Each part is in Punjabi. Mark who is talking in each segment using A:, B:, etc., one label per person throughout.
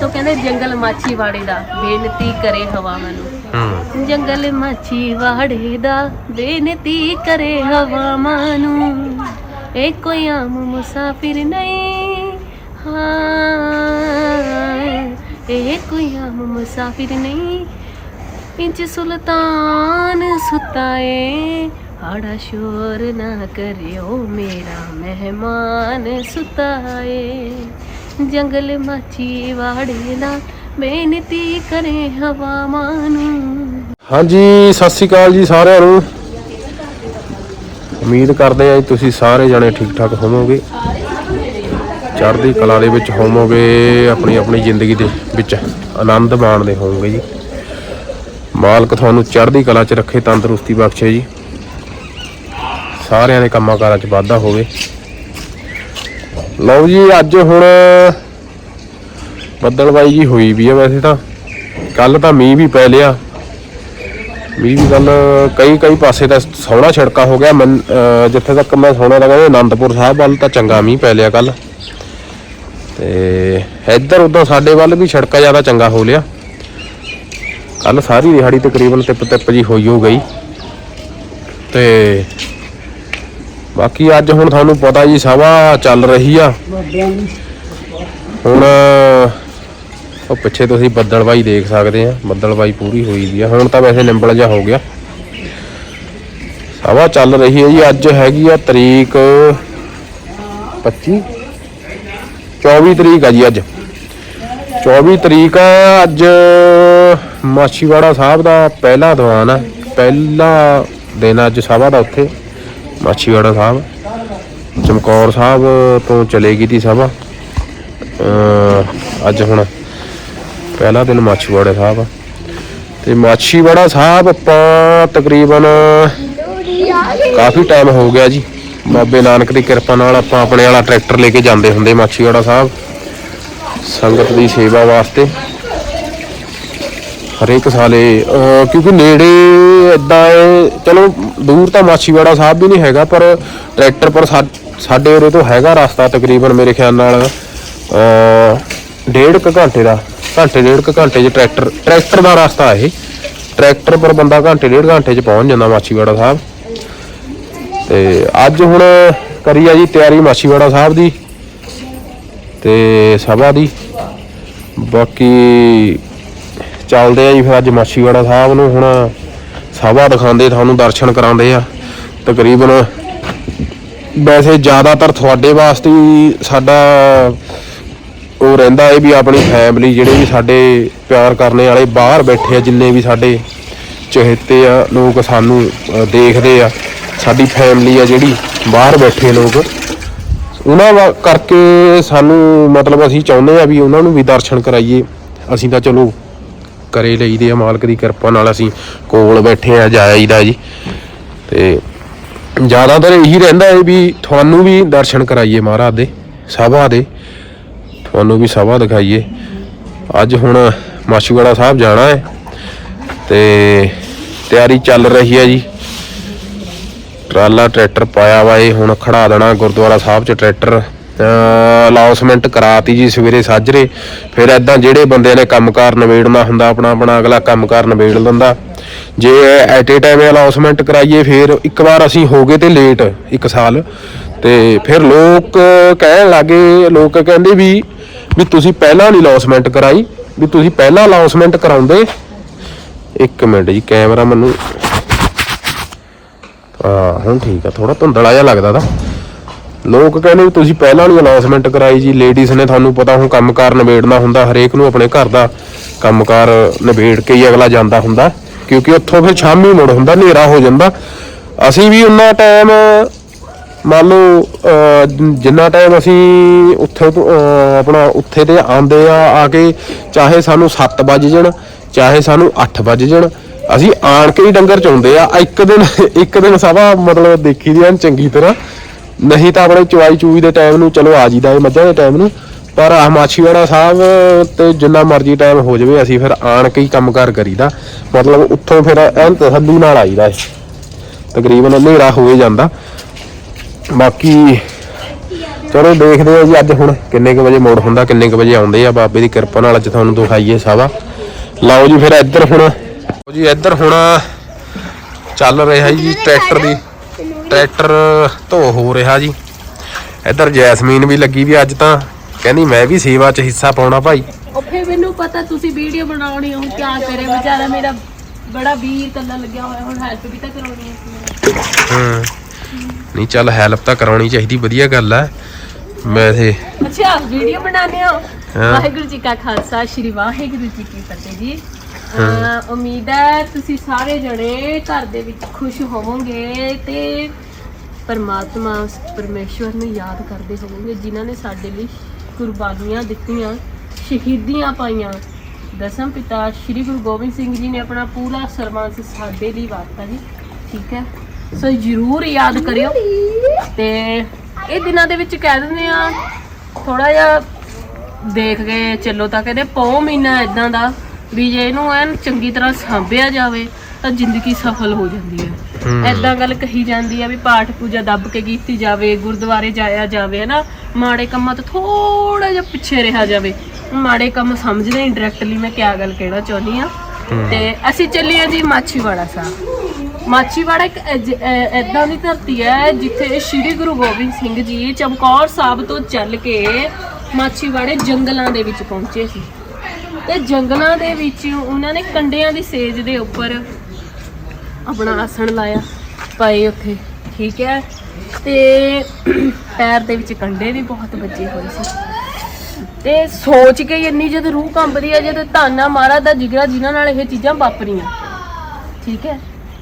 A: ਸੋ ਕਹਿੰਦੇ ਜੰਗਲ ਮਾਛੀਵਾੜੇ ਦਾ ਬੇਨਤੀ ਕਰੇ ਹਵਾ ਮੈਨੂੰ।
B: ਹੂੰ।
A: ਜੰਗਲ ਮਾਛੀਵਾੜੇ ਦਾ ਬੇਨਤੀ ਕਰੇ ਹਵਾ ਨੂੰ ਇਹ ਕੋਈ ਆਮ ਮੁਸਾਫਿਰ ਨਹੀਂ ਹਾਂ। ਇਹ ਕੋਈ ਆਮ ਮੁਸਾਫਿਰ ਨਹੀਂ ਇੰਚ ਸੁਲਤਾਨ ਸੁੱਤਾ ਏ ਆੜਾ ਸ਼ੋਰ ਨਾ ਕਰਿਓ ਮੇਰਾ ਮਹਿਮਾਨ ਸੁੱਤਾ ਏ ਜੰਗਲ ਮਾਛੀ ਵਾੜੇ ਦਾ ਬੇਨਤੀ ਕਰੇ ਹਵਾਵਾਂ ਨੂੰ।
B: ਹਾਂਜੀ, ਸਤਿ ਸ਼੍ਰੀ ਅਕਾਲ ਜੀ ਸਾਰਿਆਂ ਨੂੰ। ਉਮੀਦ ਕਰਦੇ ਹਾਂ ਤੁਸੀਂ ਸਾਰੇ ਜਣੇ ਠੀਕ ਠਾਕ ਹੋਵੋਗੇ। ਚੜ੍ਹਦੀ ਕਲਾ ਦੇ ਵਿੱਚ ਹੋਵੋਗੇ ਆਪਣੀ ਆਪਣੀ ਜ਼ਿੰਦਗੀ ਦੇ ਵਿੱਚ ਆਨੰਦ ਮਾਣਦੇ ਹੋਵੋਗੇ ਜੀ। ਮਾਲਕ ਤੁਹਾਨੂੰ ਚੜ੍ਹਦੀ ਕਲਾ 'ਚ ਰੱਖੇ, ਤੰਦਰੁਸਤੀ ਬਖਸ਼ੇ ਜੀ। ਸਾਰਿਆਂ ਦੇ ਕੰਮਾਂ ਕਾਰਾਂ 'ਚ ਵਾਧਾ ਹੋਵੇ। ਲਓ ਜੀ, ਅੱਜ ਹੁਣ ਬੱਦਲਬਾਈ ਜੀ ਹੋਈ ਵੀ ਆ ਵੈਸੇ ਤਾਂ। ਕੱਲ ਤਾਂ ਮੀਂਹ ਵੀ ਪੈ ਲਿਆ। ਮੀਂਹ ਵੀ ਕੱਲ ਕਈ ਕਈ ਪਾਸੇ ਤਾਂ ਸੋਹਣਾ ਛਿੜਕਾ ਹੋ ਗਿਆ। ਮਨ- ਜਿੱਥੇ ਤੱਕ ਮੈਂ ਸੋਹਣਾ ਤਾਂ ਕਹਿੰਦੇ ਆਨੰਦਪੁਰ ਸਾਹਿਬ ਵੱਲ ਤਾਂ ਚੰਗਾ ਮੀਂਹ ਪੈ ਲਿਆ ਕੱਲ ਤੇ ਇੱਧਰ ਉਦੋਂ ਸਾਡੇ ਵੱਲ ਵੀ ਛਿੜਕਾ ਜ਼ਿਆਦਾ ਚੰਗਾ ਹੋ ਲਿਆ। ਕੱਲ ਸਾਰੀ ਦਿਹਾੜੀ ਤਕਰੀਬਨ ਟਿਪ ਟਿਪ ਜੀ ਹੋਈ ਹੋ ਗਈ। ਤੇ ਬਾਕੀ ਅੱਜ ਹੁਣ ਤੁਹਾਨੂੰ ਪਤਾ ਜੀ ਸਭਾ ਚੱਲ ਰਹੀ ਆ। ਹੁਣ, ਉਹ ਪਿੱਛੇ ਤੁਸੀਂ ਬੱਦਲਵਾਈ ਦੇਖ ਸਕਦੇ ਆ। ਬੱਦਲਵਾਈ ਪੂਰੀ ਹੋਈ ਦੀ ਆ। ਹੁਣ ਤਾਂ ਵੈਸੇ ਨਿੰਬਲ ਜਿਹਾ ਹੋ ਗਿਆ। ਸਭਾ ਚੱਲ ਰਹੀ ਹੈ ਜੀ। ਅੱਜ ਹੈਗੀ ਆ ਤਰੀਕ 25 24 ਤਰੀਕ ਆ ਜੀ ਅੱਜ। 24 ਤਰੀਕ ਆ ਅੱਜ ਮਾਛੀਵਾੜਾ ਸਾਹਿਬ ਦਾ ਪਹਿਲਾ ਦੀਵਾਨ ਆ। ਪਹਿਲਾ ਦਿਨ ਅੱਜ ਸਭਾ ਦਾ ਉੱਥੇ। ਮਾਛੀਵਾੜਾ ਸਾਹਿਬ, ਚਮਕੌਰ ਸਾਹਿਬ ਤੋਂ ਚਲੇ ਗਈ ਤੀ ਸਭਾ ਅੱਜ ਹੁਣ ਪਹਿਲਾ ਦਿਨ ਮਾਛੀਵਾੜਾ ਸਾਹਿਬ ਆ। ਤੇ ਮਾਛੀਵਾੜਾ ਸਾਹਿਬ ਆਪਾਂ ਤਕਰੀਬਨ ਕਾਫੀ ਟਾਈਮ ਹੋ ਗਿਆ ਜੀ। ਬਾਬੇ ਨਾਨਕ ਦੀ ਕਿਰਪਾ ਨਾਲ ਆਪਾਂ ਆਪਣੇ ਵਾਲਾ ਟਰੈਕਟਰ ਲੈ ਕੇ ਜਾਂਦੇ ਹੁੰਦੇ ਮਾਛੀਵਾੜਾ ਸਾਹਿਬ। ਸੰਗਤ ਦੀ ਸੇਵਾ ਵਾਸਤੇ। ਹਰੇਕ ਸਾਲੇ ਕਿਉਂਕਿ ਨੇੜੇ ਇਦਾਂ ਹੈ ਚਲੋ, ਦੂਰ ਤਾਂ ਮਾਛੀਵਾੜਾ ਸਾਹਿਬ ਵੀ ਨਹੀਂ ਹੈਗਾ, ਪਰ ਟਰੈਕਟਰ ਪਰ ਸਾਡੇ ਉਰੇ ਤੋਂ ਹੈਗਾ ਰਸਤਾ ਤਕਰੀਬਨ ਮੇਰੇ ਖਿਆਲ ਨਾਲ ਡੇਢ ਕੁ ਘੰਟੇ ਦਾ, ਘੰਟੇ, ਡੇਢ ਕੁ ਘੰਟੇ 'ਚ ਟਰੈਕਟਰ ਟਰੈਕਟਰ ਦਾ ਰਸਤਾ ਇਹ। ਟਰੈਕਟਰ ਪਰ ਬੰਦਾ ਘੰਟੇ, ਡੇਢ ਘੰਟੇ 'ਚ ਪਹੁੰਚ ਜਾਂਦਾ ਮਾਛੀਵਾੜਾ ਸਾਹਿਬ। ਤੇ ਅੱਜ ਹੁਣ ਕਰੀ ਆ ਜੀ ਤਿਆਰੀ ਮਾਛੀਵਾੜਾ ਸਾਹਿਬ ਦੀ ਤੇ ਸਭਾ ਦੀ। ਬਾਕੀ ਚੱਲਦੇ ਆ ਜੀ ਫਿਰ ਅੱਜ ਮਾਛੀਵਾੜਾ ਸਾਹਿਬ ਨੂੰ ਹੁਣ ਸਭਾ ਦਿਖਾਉਂਦੇ, ਤੁਹਾਨੂੰ ਦਰਸ਼ਨ ਕਰਾਉਂਦੇ ਆ। ਤਕਰੀਬਨ ਵੈਸੇ ਜ਼ਿਆਦਾਤਰ ਤੁਹਾਡੇ ਵਾਸਤੇ ਸਾਡਾ ਉਹ ਰਹਿੰਦਾ ਹੈ ਵੀ ਆਪਣੀ ਫੈਮਿਲੀ ਜਿਹੜੇ ਵੀ ਸਾਡੇ ਪਿਆਰ ਕਰਨੇ ਵਾਲੇ ਬਾਹਰ ਬੈਠੇ ਆ, ਜਿੰਨੇ ਵੀ ਸਾਡੇ ਚਹੇਤੇ ਆ, ਲੋਕ ਸਾਨੂੰ ਦੇਖਦੇ ਆ। ਸਾਡੀ ਫੈਮਿਲੀ ਆ ਜਿਹੜੀ ਬਾਹਰ ਬੈਠੇ ਲੋਕ। ਉਹਨਾਂ ਵਾ- ਕਰਕੇ ਸਾਨੂੰ ਮਤਲਬ ਅਸੀਂ ਚਾਹੁੰਦੇ ਆ ਵੀ ਉਹਨਾਂ ਨੂੰ ਵੀ ਦਰਸ਼ਨ ਕਰਾਈਏ। ਅਸੀਂ ਤਾਂ ਚਲੋ ਕਰੇ ਲਈਦੇ ਆ ਮਾਲਕ ਦੀ ਕਿਰਪਾ ਨਾਲ ਅਸੀਂ ਕੋਲ ਬੈਠੇ ਆ, ਜਾਈਦਾ ਜੀ। ਤੇ ਜ਼ਿਆਦਾਤਰ ਇਹੀ ਰਹਿੰਦਾ ਹੈ ਵੀ ਤੁਹਾਨੂੰ ਵੀ ਦਰਸ਼ਨ ਕਰਾਈਏ ਮਹਾਰਾਜ ਦੇ, ਸਭਾ ਦੇ। ਤੁਹਾਨੂੰ ਵੀ ਸਭਾ ਦਿਖਾਈਏ। ਅੱਜ ਹੁਣ ਮਾਛੀਵਾੜਾ ਸਾਹਿਬ ਜਾਣਾ ਹੈ ਤੇ ਤਿਆਰੀ ਚੱਲ ਰਹੀ ਹੈ ਜੀ। ਟਰਾਲਾ ਟਰੈਕਟਰ ਪਾਇਆ ਵਾ ਇਹ, ਹੁਣ ਖੜਾ ਦੇਣਾ ਗੁਰਦੁਆਰਾ ਸਾਹਿਬ 'ਚ ਟਰੈਕਟਰ। ਅਲਾਉਸਮੈਂਟ ਕਰਾਤੀ ਜੀ ਸਵੇਰੇ ਸਾਜਰੇ। ਫਿਰ ਐਦਾਂ ਜਿਹੜੇ ਬੰਦੇ ਨੇ ਕੰਮਕਾਰ ਨਵੇੜਨਾ ਹੁੰਦਾ, ਆਪਣਾ ਆਪਣਾ ਅਗਲਾ ਕੰਮਕਾਰ ਨਵੇੜ ਲੈਂਦਾ। ਜੇ ਐਟ ਏ ਟਾਈਮ ਅਲਾਉਸਮੈਂਟ ਕਰਾਈਏ, ਫਿਰ ਇੱਕ ਵਾਰ ਅਸੀਂ ਹੋ ਗਏ ਤੇ ਲੇਟ ਇੱਕ ਸਾਲ। ਤੇ ਫਿਰ ਲੋਕ ਕਹਿਣ ਲੱਗੇ, ਲੋਕ ਕਹਿੰਦੇ ਵੀ ਵੀ ਤੁਸੀਂ ਪਹਿਲਾਂ ਨਹੀਂ ਅਲਾਉਸਮੈਂਟ ਕਰਾਈ, ਵੀ ਤੁਸੀਂ ਪਹਿਲਾਂ ਅਲਾਉਸਮੈਂਟ ਕਰਾਉਂਦੇ। ਇੱਕ ਮਿੰਟ ਜੀ ਕੈਮਰਾ ਮੈਨੂੰ ਹਾਂ, ਹੁਣ ਠੀਕ ਆ ਥੋੜਾ ਧੁੰਦਲਾ ਜਿਹਾ ਲੱਗਦਾ ਤਾਂ। ਲੋਕ ਕਹਿੰਦੇ ਵੀ ਤੁਸੀਂ ਪਹਿਲਾਂ ਨਹੀਂ ਅਨਾਉਂਸਮੈਂਟ ਕਰਾਈ ਜੀ ਲੇਡੀਜ਼ ਨੇ ਤੁਹਾਨੂੰ ਪਤਾ ਹੁਣ ਕੰਮਕਾਰ ਨਿਬੇੜਨਾ ਹੁੰਦਾ, ਹਰੇਕ ਨੂੰ ਆਪਣੇ ਘਰ ਦਾ ਕੰਮਕਾਰ ਨਿਬੇੜ ਕੇ ਹੀ ਅਗਲਾ ਜਾਂਦਾ ਹੁੰਦਾ, ਕਿਉਂਕਿ ਉੱਥੋਂ ਫਿਰ ਸ਼ਾਮੀ ਮੁੜ ਹੁੰਦਾ, ਹਨੇਰਾ ਹੋ ਜਾਂਦਾ। ਅਸੀਂ ਵੀ ਉਹਨਾਂ ਟਾਈਮ ਮੰਨ ਲਓ ਜਿੰਨਾ ਟਾਈਮ ਅਸੀਂ ਉੱਥੇ ਆਪਣਾ ਉੱਥੇ ਤੇ ਆਂਦੇ ਆ ਆ ਕੇ ਚਾਹੇ ਸਾਨੂੰ 7 ਵਜ ਜਾਣ, ਚਾਹੇ ਸਾਨੂੰ 8 ਵਜ ਜਾਣ, ਅਸੀਂ ਆਣ ਕੇ ਹੀ ਡੰਗਰ ਚੋਂਦੇ ਆ। ਇੱਕ ਦਿਨ ਇੱਕ ਦਿਨ ਸਭਾ ਮਤਲਬ ਦੇਖੀ ਦੀ ਐਨ ਚੰਗੀ ਤਰ੍ਹਾਂ। ਨਹੀਂ ਤਾਂ ਆਪਣੇ ਚਵਾਈ ਚੂਈ ਦੇ ਟਾਈਮ ਨੂੰ ਚਲੋ ਆ ਜੀਦਾ ਇਹ ਮੱਝਾਂ ਦੇ ਟਾਈਮ ਨੂੰ ਪਰ ਆਹ ਮਾਛੀਵਾੜਾ ਸਾਹਿਬ ਤੇ ਜਿੰਨਾ ਮਰਜ਼ੀ ਟਾਈਮ ਹੋ ਜਾਵੇ ਅਸੀਂ ਫਿਰ ਆਣ ਕੇ ਹੀ ਕੰਮਕਾਰ ਕਰੀਦਾ। ਮਤਲਬ ਉੱਥੋਂ ਫਿਰ ਐਨ ਤਸੱਲੀ ਨਾਲ ਆਈਦਾ ਇਹ। ਤਕਰੀਬਨ ਹਨੇਰਾ ਹੋਏ ਜਾਂਦਾ। ਬਾਕੀ ਚਲੋ ਦੇਖਦੇ ਆ ਜੀ ਅੱਜ ਹੁਣ ਕਿੰਨੇ ਕੁ ਵਜੇ ਮੋੜ ਹੁੰਦਾ ਕਿੰਨੇ ਕੁ ਵਜੇ ਆਉਂਦੇ ਆ। ਬਾਬੇ ਦੀ ਕਿਰਪਾ ਨਾਲ ਅੱਜ ਤੁਹਾਨੂੰ ਦਿਖਾਈਏ ਸਾਵਾ ਲਓ ਜੀ ਫਿਰ ਇੱਧਰ ਹੁਣ ਲਓ ਜੀ ਇੱਧਰ ਹੁਣ ਚੱਲ ਰਿਹਾ ਜੀ ਟਰੈਕਟਰ ਦੀ। ਟਰੈਕਟਰ ਧੋ ਹੋ ਰਿਹਾ ਜੀ। ਇੱਧਰ ਜੈਸਮੀਨ ਵੀ ਲੱਗੀ ਵੀ ਅੱਜ ਤਾਂ। ਕਹਿੰਦੀ ਮੈਂ ਵੀ ਸੇਵਾ 'ਚ ਹਿੱਸਾ ਪਾਉਣਾ ਭਾਈ।
A: ਫੇ ਮੈਨੂੰ ਪਤਾ ਤੁਸੀਂ ਵੀਡੀਓ ਬਣਾਉਣੀ ਹੁਣ ਕੀ ਕਰੇ? ਵਿਚਾਰਾ ਮੇਰਾ ਬੜਾ ਵੀਰ ਕੱਲਾ ਲੱਗਿਆ ਹੋਇਆ ਹੁਣ ਹੈਲਪ ਵੀ ਤਾਂ ਕਰਾਉਣੀ ਹੈ
B: ਹੂੰ। ਨਹੀਂ ਚੱਲ ਹੈਲਪ ਤਾਂ ਕਰਾਉਣੀ ਚਾਹੀਦੀ ਵਧੀਆ ਗੱਲ ਹੈ ਵੈਸੇ
A: ਅੱਛਾ ਵੀਡੀਓ ਬਣਾਉਂਦੇ ਹੋ?
B: ਹਾਂ।
A: ਵਾਹਿਗੁਰੂ ਜੀ ਕਾ ਖਾਲਸਾ ਸ਼੍ਰੀ ਵਾਹਿਗੁਰੂ ਜੀ ਕੀ ਫਤਿਹ ਜੀ। ਅਹ ਉਮੀਦ ਹੈ ਤੁਸੀਂ ਸਾਰੇ ਜਣੇ ਘਰ ਦੇ ਵਿੱਚ ਖੁਸ਼ ਹੋਵੋਗੇ ਤੇ ਪਰਮਾਤਮਾ ਉਸ ਪਰਮੇਸ਼ਵਰ ਨੂੰ ਯਾਦ ਕਰਦੇ ਹੋਵੋਗੇ, ਜਿਨ੍ਹਾਂ ਨੇ ਸਾਡੇ ਲਈ ਕੁਰਬਾਨੀਆਂ ਦਿੱਤੀਆਂ, ਸ਼ਹੀਦੀਆਂ ਪਾਈਆਂ। ਦਸਮ ਪਿਤਾ ਸ਼੍ਰੀ ਗੁਰੂ ਗੋਬਿੰਦ ਸਿੰਘ ਜੀ ਨੇ ਆਪਣਾ ਪੂਰਾ ਸਰਬੰਸ ਸਾਡੇ ਲਈ ਵਾਰਤਾ ਜੀ, ਠੀਕ ਹੈ? ਸੋ ਜਰੂਰ ਯਾਦ ਕਰਿਓ। ਤੇ ਇਹ ਦਿਨਾਂ ਦੇ ਵਿੱਚ ਕਹਿ ਦਿੰਦੇ ਆ ਥੋੜਾ ਜਿਹਾ ਦੇਖ ਕੇ ਚੱਲੋ ਤਾਂ ਕਹਿੰਦੇ ਪੌ ਮਹੀਨਾ ਇਦਾਂ ਦਾ। ਵੀ ਜੇ ਇਹਨੂੰ ਐਨ ਚੰਗੀ ਤਰ੍ਹਾਂ ਸਾਂਭਿਆ ਜਾਵੇ ਤਾਂ ਜ਼ਿੰਦਗੀ ਸਫਲ ਹੋ ਜਾਂਦੀ ਹੈ।
B: ਹੂੰ।
A: ਐਦਾਂ ਗੱਲ ਕਹੀ ਜਾਂਦੀ ਆ ਵੀ ਪਾਠ ਪੂਜਾ ਦੱਬ ਕੇ ਕੀਤੀ ਜਾਵੇ ਗੁਰਦੁਆਰੇ ਜਾਇਆ ਜਾਵੇ ਨਾ? ਮਾੜੇ ਕੰਮਾਂ ਤੋਂ ਥੋੜਾ ਜਿਹਾ ਪਿੱਛੇ ਰਿਹਾ ਜਾਵੇ। ਮਾੜੇ ਕੰਮ ਸਮਝਦੇ ਇੰਡਾਇਰੈਕਟਲੀ ਮੈਂ ਕਿਆ ਗੱਲ ਕਹਿਣਾ ਚਾਹੁੰਦੀ ਆ ਤੇ ਅਸੀਂ ਚੱਲੇ ਆ ਜੀ ਮਾਛੀਵਾੜਾ ਸਾਹਿਬ। ਮਾਛੀਵਾੜਾ ਇੱਕ ਐਦਾਂ ਦੀ ਧਰਤੀ ਹੈ ਜਿੱਥੇ ਸ੍ਰੀ ਗੁਰੂ ਗੋਬਿੰਦ ਸਿੰਘ ਜੀ ਚਮਕੌਰ ਸਾਹਿਬ ਤੋਂ ਚੱਲ ਕੇ ਮਾਛੀਵਾੜੇ ਜੰਗਲਾਂ ਦੇ ਵਿੱਚ ਪਹੁੰਚੇ ਸੀ। ਤੇ ਜੰਗਲਾਂ ਦੇ ਵਿੱਚ ਉਹਨਾਂ ਨੇ ਕੰਡਿਆਂ ਦੀ ਸੇਜ ਦੇ ਉੱਪਰ ਆਪਣਾ ਆਸਣ ਲਾਇਆ, ਪਏ ਉੱਥੇ, ਠੀਕ ਹੈ। ਤੇ ਪੈਰ ਦੇ ਵਿੱਚ ਕੰਡੇ ਵੀ ਬਹੁਤ ਵੱਜੇ ਹੋਏ ਸੀ। ਤੇ ਸੋਚ ਕੇ ਇੰਨੀ ਜਦ ਰੂਹ ਕੰਬਦੀ ਹੈ ਜਦ ਧਾਨਾ ਮਹਾਰਾਜ ਦਾ ਜਿਗਰਾ ਜਿਨ੍ਹਾਂ ਨਾਲ ਇਹ ਚੀਜ਼ਾਂ ਵਾਪਰੀਆਂ, ਠੀਕ ਹੈ।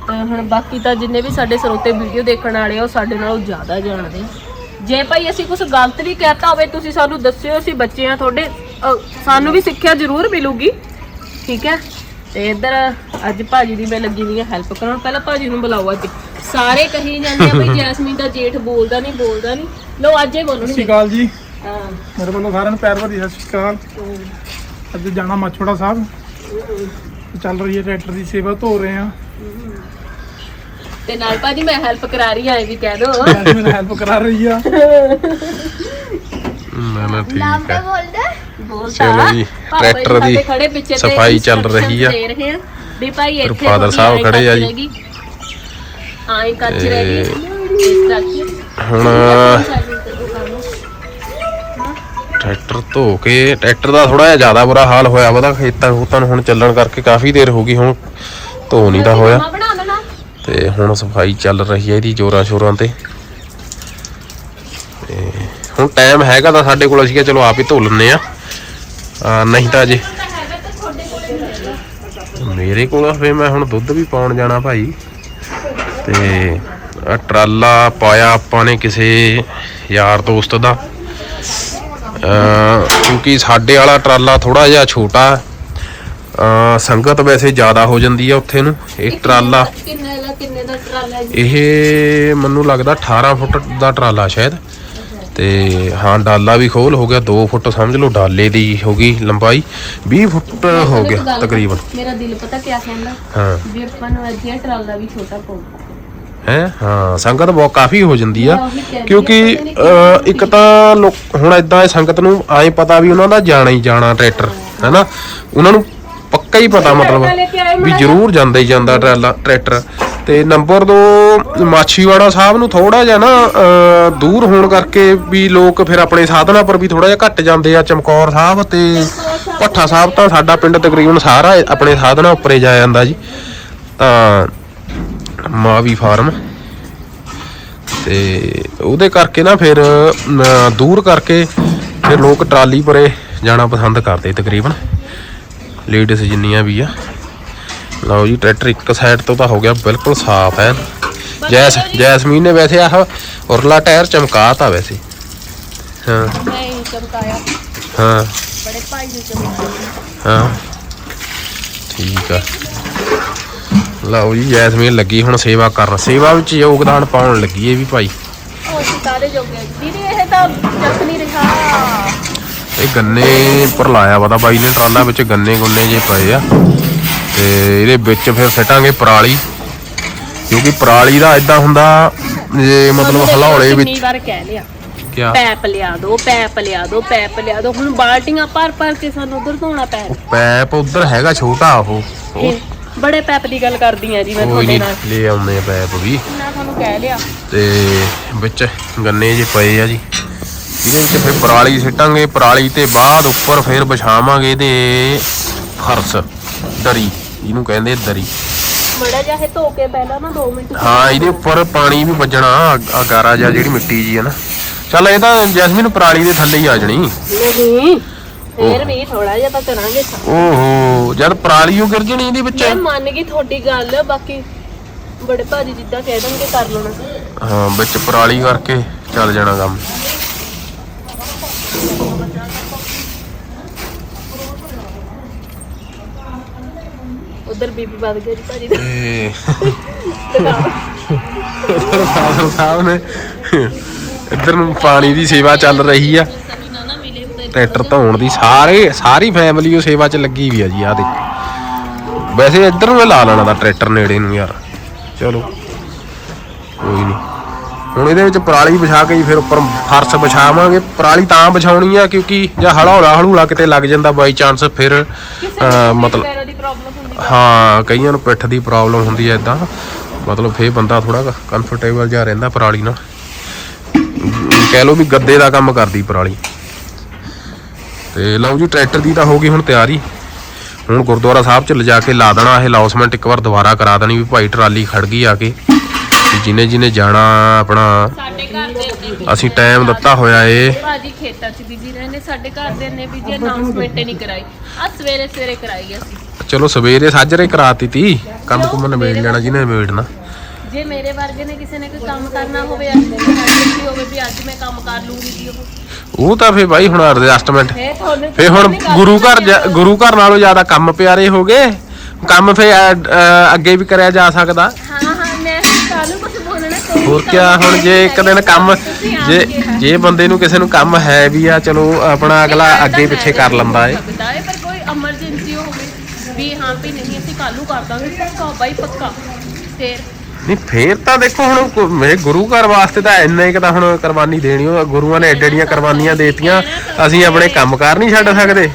A: ਤੇ ਹੁਣ ਬਾਕੀ ਤਾਂ ਜਿੰਨੇ ਵੀ ਸਾਡੇ ਸਰੋਤੇ ਵੀਡੀਓ ਦੇਖਣ ਵਾਲੇ ਆ, ਉਹ ਸਾਡੇ ਨਾਲੋਂ ਜ਼ਿਆਦਾ ਜਾਣਦੇ ਜੇ ਭਾਈ ਅਸੀਂ ਕੁਝ ਗਲਤ ਵੀ ਕਹਿਤਾ ਹੋਵੇ, ਤੁਸੀਂ ਸਾਨੂੰ ਦੱਸਿਓ, ਅਸੀਂ ਬੱਚੇ ਆ ਤੁਹਾਡੇ ਸਾਨੂੰ ਵੀ ਸਿੱਖਿਆ ਜ਼ਰੂਰ ਮਿਲੂਗੀ। ਠੀਕ ਹੈ? ਤੇ ਇੱਧਰ ਅੱਜ ਭਾਜੀ ਦੀ ਮੈਂ ਲੱਗੀ ਹਾਂ ਹੈਲਪ ਕਰਾਉਣ। ਪਹਿਲਾਂ ਭਾਜੀ ਨੂੰ ਬੁਲਾਓ ਅੱਜ। ਸਾਰੇ ਕਹੀ ਜਾਂਦੇ ਆ ਬਈ ਜੈਸਮੀਨ ਦਾ ਜੇਠ ਬੋਲਦਾ ਨਹੀਂ ਬੋਲਦਾ ਨਹੀਂ ਲੋ ਅੱਜ ਹੀ
C: ਸਤਿ
A: ਬੋਲਣਗੇ
C: ਸ਼੍ਰੀ ਅਕਾਲ ਜੀ।
A: ਹਾਂ।
C: ਮੇਰੇ ਵੱਲੋਂ ਸਾਰਿਆਂ ਨੂੰ ਪਿਆਰ ਭਰੀ ਸਤਿ ਸ਼੍ਰੀ ਅਕਾਲ। ਅੱਜ ਜਾਣਾ ਮਾਛੋੜਾ ਸਾਹਿਬ। ਚੱਲ ਰਹੀ ਹੈ ਟਰੈਕਟਰ ਦੀ ਸੇਵਾ ਧੋ ਰਹੇ ਆ
A: ਤੇ ਨਾਲ ਭਾਜੀ ਮੈਂ ਹੈਲਪ ਕਰਾ ਰਹੀ ਆਂ ਇਹ ਵੀ ਕਹਿ ਦੋ।
C: ਮੈਨੂੰ ਹੈਲਪ ਕਰਾ ਰਹੀ ਆ।
B: ਨਾ ਨਾ ਠੀਕ ਹੈ।
A: ਬੋਲਤਾ
B: ਚਲੋ ਜੀ,
A: ਪਾਪਾ
B: ਟਰੈਕਟਰ ਦੀ
A: ਸਾਡੇ ਖੜੇ ਪਿੱਛੇ ਤੇ
B: ਸਫ਼ਾਈ ਚੱਲ ਰਹੀ ਆ।
A: instructions ਦੇ ਰਹੇ ਆ। ਵੀ ਭਾਈ ਇੱਥੇ
B: father
A: ਤੁਹਾਡੀ
B: ਸਾਹਿਬ
A: ਆਏਂ
B: ਖੜੇ ਆ
A: ਕੱਚ
B: ਜੀ।
A: ਰਹੇਗੀ। ਆਏਂ ਕੱਚ ਰਹੇਗੀ ਇਸ ਕਰਕੇ
B: ਹੁਣ ਟਰੈਕਟਰ ਧੋ ਕੇ ਟਰੈਕਟਰ ਦਾ ਥੋੜਾ ਜਿਹਾ ਜ਼ਿਆਦਾ ਬੁਰਾ ਹਾਲ ਹੋਇਆ ਵਾ ਤਾਂ ਖੇਤਾਂ ਖੂਤਾਂ ਨੂੰ ਹੁਣ ਚੱਲਣ ਕਰਕੇ ਕਾਫੀ ਦੇਰ ਹੋ ਗਈ ਹੁਣ ਧੋ ਨਹੀਂ ਤਾਂ ਹੋਇਆ।
A: ਮਾਂ ਬਣਾ ਲੈਣਾ।
B: ਤੇ ਹੁਣ ਸਫ਼ਾਈ ਚੱਲ ਰਹੀ ਹੈ ਇਹਦੀ ਜੋਰਾਂ ਸ਼ੋਰਾਂ ਤੇ। ਤੇ ਹੁਣ ਟਾਈਮ ਹੈਗਾ ਤਾਂ ਸਾਡੇ ਕੋਲ ਅਸੀਂ ਕਿਹਾ ਚਲੋ ਆਪ ਹੀ ਧੋ ਲੈਂਦੇ ਆ ਆ, ਨਹੀਂ ਤਾਂ ਅਜੇ ਮੇਰੇ ਕੋਲ ਫੇ ਮੈਂ ਹੁਣ ਦੁੱਧ ਵੀ ਪਾਉਣ ਜਾਣਾ ਭਾਈ। ਤੇ ਆ ਟਰਾਲਾ ਪਾਇਆ ਆਪਾਂ ਨੇ ਕਿਸੇ ਯਾਰ ਦੋਸਤ ਦਾ। ਕਿਉਂਕਿ ਸਾਡੇ ਵਾਲਾ ਟਰਾਲਾ ਥੋੜਾ ਜਿਹਾ ਛੋਟਾ। ਸੰਗਤ ਵੈਸੇ ਜ਼ਿਆਦਾ ਹੋ ਜਾਂਦੀ ਆ ਉੱਥੇ ਨੂੰ ਇਹ ਟਰਾਲਾ।
A: ਕਿੰਨੇ ਦਾ ਕਿੰਨੇ ਦਾ ਟਰਾਲਾ ਜੀ?
B: ਇਹ ਮੈਨੂੰ ਲੱਗਦਾ 18 ਫੁੱਟ ਦਾ ਟਰਾਲਾ ਸ਼ਾਇਦ। ਤੇ ਹਾਂ ਡਾਲਾ ਵੀ ਖੋਲ ਹੋ ਗਿਆ 2 ਫੁੱਟ ਸਮਝ ਲਓ ਡਾਲੇ ਦੀ ਹੋ ਗਈ ਲੰਬਾਈ। 20 ਫੁੱਟ ਹੋ ਗਿਆ ਤਕਰੀਬਨ।
A: ਮੇਰਾ ਦਿਲ ਪਤਾ ਕਿਆ ਕਹਿੰਦਾ?
B: ਹਾਂ।
A: ਵੀ ਆਪਾਂ ਨੂੰ ਅੱਜ ਇਹ ਟਰਾਲਾ ਵੀ ਛੋਟਾ ਪਊਗਾ
B: ਹੈ? ਹਾਂ ਸੰਗਤ ਬਹੁਤ ਕਾਫੀ ਹੋ ਜਾਂਦੀ ਆ। ਕਿਉਂਕਿ ਇੱਕ ਤਾਂ ਲੋਕ ਹੁਣ ਇਦਾਂ ਇਹ ਸੰਗਤ ਨੂੰ ਐਂ ਪਤਾ ਵੀ ਉਹਨਾਂ ਦਾ ਜਾਣਾ ਹੀ ਜਾਣਾ ਟਰੈਕਟਰ ਹੈਨਾ? ਉਹਨਾਂ ਨੂੰ ਪੱਕਾ ਹੀ ਪਤਾ ਮਤਲਬ ਵੀ ਜ਼ਰੂਰ ਜਾਂਦਾ ਹੀ ਜਾਂਦਾ ਟਰਾਲਾ ਟਰੈਕਟਰ। ਤੇ ਨੰਬਰ 2 ਮਾਛੀਵਾੜਾ ਸਾਹਿਬ ਨੂੰ ਥੋੜਾ ਜਿਹਾ ਨਾ ਦੂਰ ਹੋਣ ਕਰਕੇ ਵੀ ਲੋਕ ਫਿਰ ਆਪਣੇ ਸਾਧਨਾਂ ਪਰ ਵੀ ਥੋੜਾ ਜਿਹਾ ਘੱਟ ਜਾਂਦੇ ਆ, ਚਮਕੌਰ ਸਾਹਿਬ ਤੇ ਭੱਠਾ ਸਾਹਿਬ ਤਾਂ ਸਾਡਾ ਪਿੰਡ ਤਕਰੀਬਨ ਸਾਰਾ ਆਪਣੇ ਸਾਧਨਾਂ ਉੱਪਰ ਜਾ ਜਾਂਦਾ ਜੀ। ਤਾਂ ਮਾਵੀ ਫਾਰਮ ਤੇ ਉਹਦੇ ਕਰਕੇ ਨਾ ਫਿਰ ਦੂਰ ਕਰਕੇ ਫਿਰ ਲੋਕ ਟਰਾਲੀ ਪਰੇ ਜਾਣਾ ਪਸੰਦ ਕਰਦੇ ਤਕਰੀਬਨ। ਲੇਡੀਜ਼ ਜਿੰਨੀਆਂ ਵੀ ਆ। ਲਓ ਜੀ ਟਰੈਕਟਰ ਇੱਕ ਸਾਈਡ ਤੋਂ ਤਾਂ ਹੋ ਗਿਆ ਬਿਲਕੁਲ ਸਾਫ਼ ਹੈ। ਜੈਸ ਜੈਸਮੀਨ ਨੇ ਵੈਸੇ ਆਹ ਉਰਲਾ ਟਾਇਰ ਚਮਕਾਤਾ ਵੈਸੇ। ਹਾਂ।
A: ਨਹੀਂ ਚਮਕਾਇਆ।
B: ਹਾਂ।
A: ਬੜੇ ਭਾਈ ਨੇ ਚਮਕਾਇਆ।
B: ਹਾਂ। ਠੀਕ ਆ। ਲਓ ਜੀ ਜੈਸਮੀਨ ਲੱਗੀ ਹੁਣ ਸੇਵਾ ਕਰਨ। ਸੇਵਾ ਵਿੱਚ ਯੋਗਦਾਨ ਪਾਉਣ ਲੱਗੀ ਇਹ ਵੀ ਭਾਈ।
A: ਉਹ ਸਿਤਾਰੇ ਜੋਗੇ ਦੀਦੀ ਇਹ ਤਾਂ ਚੱਕ ਨਹੀਂ ਰਿਹਾ।
B: ਇਹ ਗੰਨੇ ਪਰ ਲਾਇਆ ਵਾ ਤਾਂ ਬਾਈ ਨੇ ਟਰਾਲਾ ਵਿੱਚ ਗੰਨੇ ਗੁੰਨੇ ਜੇ ਪਏ ਆ। ਤੇ ਇਹਦੇ ਵਿੱਚ ਫਿਰ ਸਿੱਟਾਂਗੇ ਪਰਾਲੀ ਕਿਉਂਕਿ ਪਰਾਲੀ ਦਾ ਇਦਾਂ ਹੁੰਦਾ ਜੇ ਮਤਲਬ ਹਲੌਲੇ ਵਿੱਚ
A: ਕਿੰਨੀ ਵਾਰ ਕਹਿ ਲਿਆ।
B: ਕਿਆ?
A: ਪੈਪ ਲਿਆ ਦਿਓ ਪੈਪ ਲਿਆ ਦਿਓ ਪੈਪ ਲਿਆ ਦਿਓ ਹੁਣ ਬਾਲਟੀਆਂ ਭਰ ਭਰ ਕੇ ਸਾਨੂੰ ਉਧਰ ਧੋਣਾ ਪੈ
B: ਉਹ ਪੈਪ ਉਧਰ ਹੈਗਾ ਛੋਟਾ ਉਹ ਉਹ
A: ਇਹ ਬੜੇ ਪੈਪ ਦੀ ਗੱਲ ਕਰਦੀ ਆ ਜੀ ਮੈਂ ਤੁਹਾਡੇ
B: ਨਹੀਂ
A: ਨਾਲ।
B: ਲੈ ਆਉਂਦੇ ਆ ਪੈਪ ਵੀ।
A: ਮੈਂ ਤੁਹਾਨੂੰ ਕਹਿ ਲਿਆ।
B: ਤੇ ਵਿੱਚ ਗੰਨੇ ਜੇ ਪਏ ਆ ਜੀ। ਇਹਦੇ ਵਿੱਚ ਫਿਰ ਪਰਾਲੀ ਸਿੱਟਾਂਗੇ ਪਰਾਲੀ ਤੇ ਬਾਅਦ ਉੱਪਰ ਫਿਰ ਵਿਛਾਵਾਂਗੇ ਤੇ ਫਰਸ਼ ਦਰੀ। ਇਹਨੂੰ ਕਹਿੰਦੇ ਦਰੀ।
A: ਮੜਾ ਜਿਹਾ ਇਹ ਧੋ ਕੇ ਪਹਿਲਾਂ ਨਾ 2 ਮਿੰਟ
B: ਹਾਂ ਇਹਦੇ ਉੱਪਰ ਪਾਣੀ ਵੀ ਵੱਜਣਾ ਆ ਗਾਰਾ ਜਿਹਾ ਜਿਹੜੀ ਮਿੱਟੀ ਜੀ ਹੈ ਨਾ। ਚੱਲ ਇਹ ਤਾਂ ਜੈਸਮੀਨ ਪਰਾਲੀ ਦੇ ਥੱਲੇ ਹੀ ਆ ਜਣੀ।
A: ਨਹੀਂ ਫੇਰ ਵੀ ਥੋੜਾ ਜਿਹਾ ਤਾਂ ਕਰਾਂਗੇ
B: ਓਹੋ ਜਦ ਪਰਾਲੀ ਉਹ ਗਿਰ ਜਣੀ ਇਹਦੇ ਵਿੱਚ।
A: ਮੈਂ ਮੰਨ ਗਈ ਤੁਹਾਡੀ ਗੱਲ ਬਾਕੀ ਬੜੇ ਭਾਜੀ ਜਿੱਦਾਂ ਕਹਿ ਦੇਣਗੇ ਕਰ ਲੈਣਾ।
B: ਹਾਂ ਵਿੱਚ ਪਰਾਲੀ ਕਰਕੇ ਚੱਲ ਜਾਣਾ ਕੰਮ।
A: ਉਧਰ ਬੀਬੀ ਵੱਧ ਗਿਆ ਜੀ ਭਾਜੀ ਦਾ।
B: ਤੇ ਫਾਦਰ ਸਾਹਿਬ ਨੇ ਇੱਧਰ ਨੂੰ ਪਾਣੀ ਦੀ ਸੇਵਾ ਚੱਲ ਰਹੀ ਆ।
A: ਨਾ ਨਾ ਮਿਲੇ ਉਹਦੇ
B: ਟਰੈਕਟਰ ਧੋਣ ਦੀ ਸਾਰੇ ਸਾਰੀ ਫੈਮਿਲੀ ਉਹ ਸੇਵਾ 'ਚ ਲੱਗੀ ਵੀ ਆ ਜੀ ਆ ਦੇ ਵੈਸੇ ਇੱਧਰ ਨੂੰ ਇਹ ਲਾ ਲੈਣਾ ਦਾ ਟਰੈਕਟਰ ਨੇੜੇ ਨੂੰ ਯਾਰ। ਚਲੋ ਕੋਈ ਨਹੀਂ। ਹੁਣ ਇਹਦੇ ਵਿੱਚ ਪਰਾਲੀ ਵਿਛਾ ਕੇ ਜੀ ਫਿਰ ਉੱਪਰ ਫਰਸ਼ ਵਿਛਾਵਾਂਗੇ। ਪਰਾਲੀ ਤਾਂ ਵਿਛਾਉਣੀ ਆ ਕਿਉਂਕਿ ਜੇ ਹਲੌਲਾ ਹਲੂਲਾ ਕਿਤੇ ਲੱਗ ਜਾਂਦਾ ਬਾਈ ਚਾਂਸ ਫਿਰ ਅਹ, ਮਤਲਬ
A: ਪ੍ਰੋਬਲਮ ਹੁੰਦੀ
B: ਹਾਂ ਕਈਆਂ ਨੂੰ ਪਿੱਠ ਦੀ ਪ੍ਰੋਬਲਮ ਹੁੰਦੀ ਐ ਇਦਾਂ ਮਤਲਬ ਫੇਰ ਬੰਦਾ ਥੋੜਾ ਕੰਫਰਟੇਬਲ ਜਿਹਾ ਰਹਿੰਦਾ ਪਰਾਲੀ ਨਾਲ। ਕਹਿ ਲਓ ਵੀ ਗੱਦੇ ਦਾ ਕੰਮ ਕਰਦੀ ਪਰਾਲੀ। ਤੇ ਲਓ ਜੀ ਟਰੈਕਟਰ ਦੀ ਤਾਂ ਹੋ ਗਈ ਹੁਣ ਤਿਆਰੀ। ਹੁਣ ਗੁਰਦੁਆਰਾ ਸਾਹਿਬ ਚ ਲਿਜਾ ਕੇ ਲਾ ਦੇਣਾ ਇਹ ਲੌਸਮੈਂਟ ਇੱਕ ਵਾਰ ਦੁਬਾਰਾ ਕਰਾ ਦੇਣੀ ਵੀ ਭਾਈ ਟਰਾਲੀ ਖੜ ਗਈ ਆ ਕੇ। ਵੀ ਜਿਹਨੇ ਜਿਹਨੇ ਜਾਣਾ ਆਪਣਾ
A: ਸਾਡੇ ਘਰ ਦੇ ਅੱਗੇ
B: ਅਸੀਂ ਟਾਈਮ ਦਿੱਤਾ ਹੋਇਆ ਏ।
A: ਭਾਜੀ ਖੇਤਾਂ 'ਚ ਬਿਜ਼ੀ ਰਹਿੰਦੇ ਸਾਡੇ ਘਰ ਦੇ ਨੇ ਵੀ ਜੀ ਅਨਾਉਂਸਮੈਂਟ ਨਹੀਂ ਕਰਾਈ। ਆ ਸਵੇਰੇ ਸਵੇਰੇ ਕਰਾਈ ਅਸੀਂ।
B: ਚਲੋ ਸਵੇਰੇ ਸਾਜਰੇ ਕਰਾਤੀ ਤੀ ਕੰਮ ਕੁੰਮ ਨਿਬੇੜ ਲੈਣਾ ਜਿਹਨੇ ਨਿਬੇੜਨਾ।
A: ਜੇ ਮੇਰੇ ਵਰਗੇ ਨੇ ਕਿਸੇ ਨੇ ਕੋਈ ਕੰਮ ਕਰਨਾ ਹੋਵੇ ਅੱਜ ਦੀ ਹੋਵੇ ਵੀ ਅੱਜ ਮੈਂ ਕੰਮ ਕਰ ਲੂੰਗੀ ਜੀ ਉਹ।
B: ਉਹ ਤਾਂ ਫੇਰ ਬਾਈ ਹੁਣ ਐਡਜਸਟਮੈਂਟ
A: ਫੇਰ ਤੁਹਾਨੂੰ
B: ਫੇ ਹੁਣ ਗੁਰੂ ਘਰ ਜਾ- ਗੁਰੂ ਘਰ ਨਾਲੋਂ ਜ਼ਿਆਦਾ ਕੰਮ ਪਿਆਰੇ ਹੋ ਗਏ। ਕੰਮ ਫੇ ਅੱਗੇ ਵੀ ਕਰਿਆ ਜਾ ਸਕਦਾ।
A: ਹਾਂ ਹਾਂ ਮੈਂ ਕਾਹਨੂੰ ਕੁਝ ਬੋਲਣਾ ਕੋਈ
B: ਹੋਰ
A: ਕੰਮ
B: ਕਿਆ ਹੁਣ ਜੇ ਇੱਕ ਦਿਨ ਕੰਮ
A: ਤੁਸੀਂ ਆਪ
B: ਜੇ
A: ਕਿਹਾ।
B: ਜੇ ਬੰਦੇ ਨੂੰ ਕਿਸੇ ਨੂੰ ਕੰਮ ਹੈ ਵੀ ਆ ਚਲੋ ਆਪਣਾ ਅਗਲਾ ਅੱਗੇ ਪਿੱਛੇ ਕਰ ਲੈਂਦਾ ਏ।
A: ਸਕਦਾ ਪਰ ਵੀ ਹਾਂ ਵੀ ਨਹੀਂ ਅਸੀਂ ਕੱਲੂ ਕਰ ਦਾਂਗੇ ਪੱਕਾ ਬਾਈ ਪੱਕਾ। ਫੇਰ
B: ਨਹੀਂ ਫੇਰ ਤਾਂ ਦੇਖੋ ਹੁਣ ਕੋ- ਮੇਰੇ ਗੁਰੂ ਘਰ ਵਾਸਤੇ ਤਾਂ ਇੰਨਾ ਹੀ ਕਿ ਤਾਂ ਹੁਣ ਕੁਰਬਾਨੀ ਦੇਣੀ ਉਹ ਗੁਰੂਆਂ ਨੇ ਐਡੀਆਂ ਕੁਰਬਾਨੀਆਂ ਦੇਤੀਆਂ ਅਸੀਂ ਆਪਣੇ ਕੰਮਕਾਰ ਨਹੀਂ ਛੱਡ ਸਕਦੇ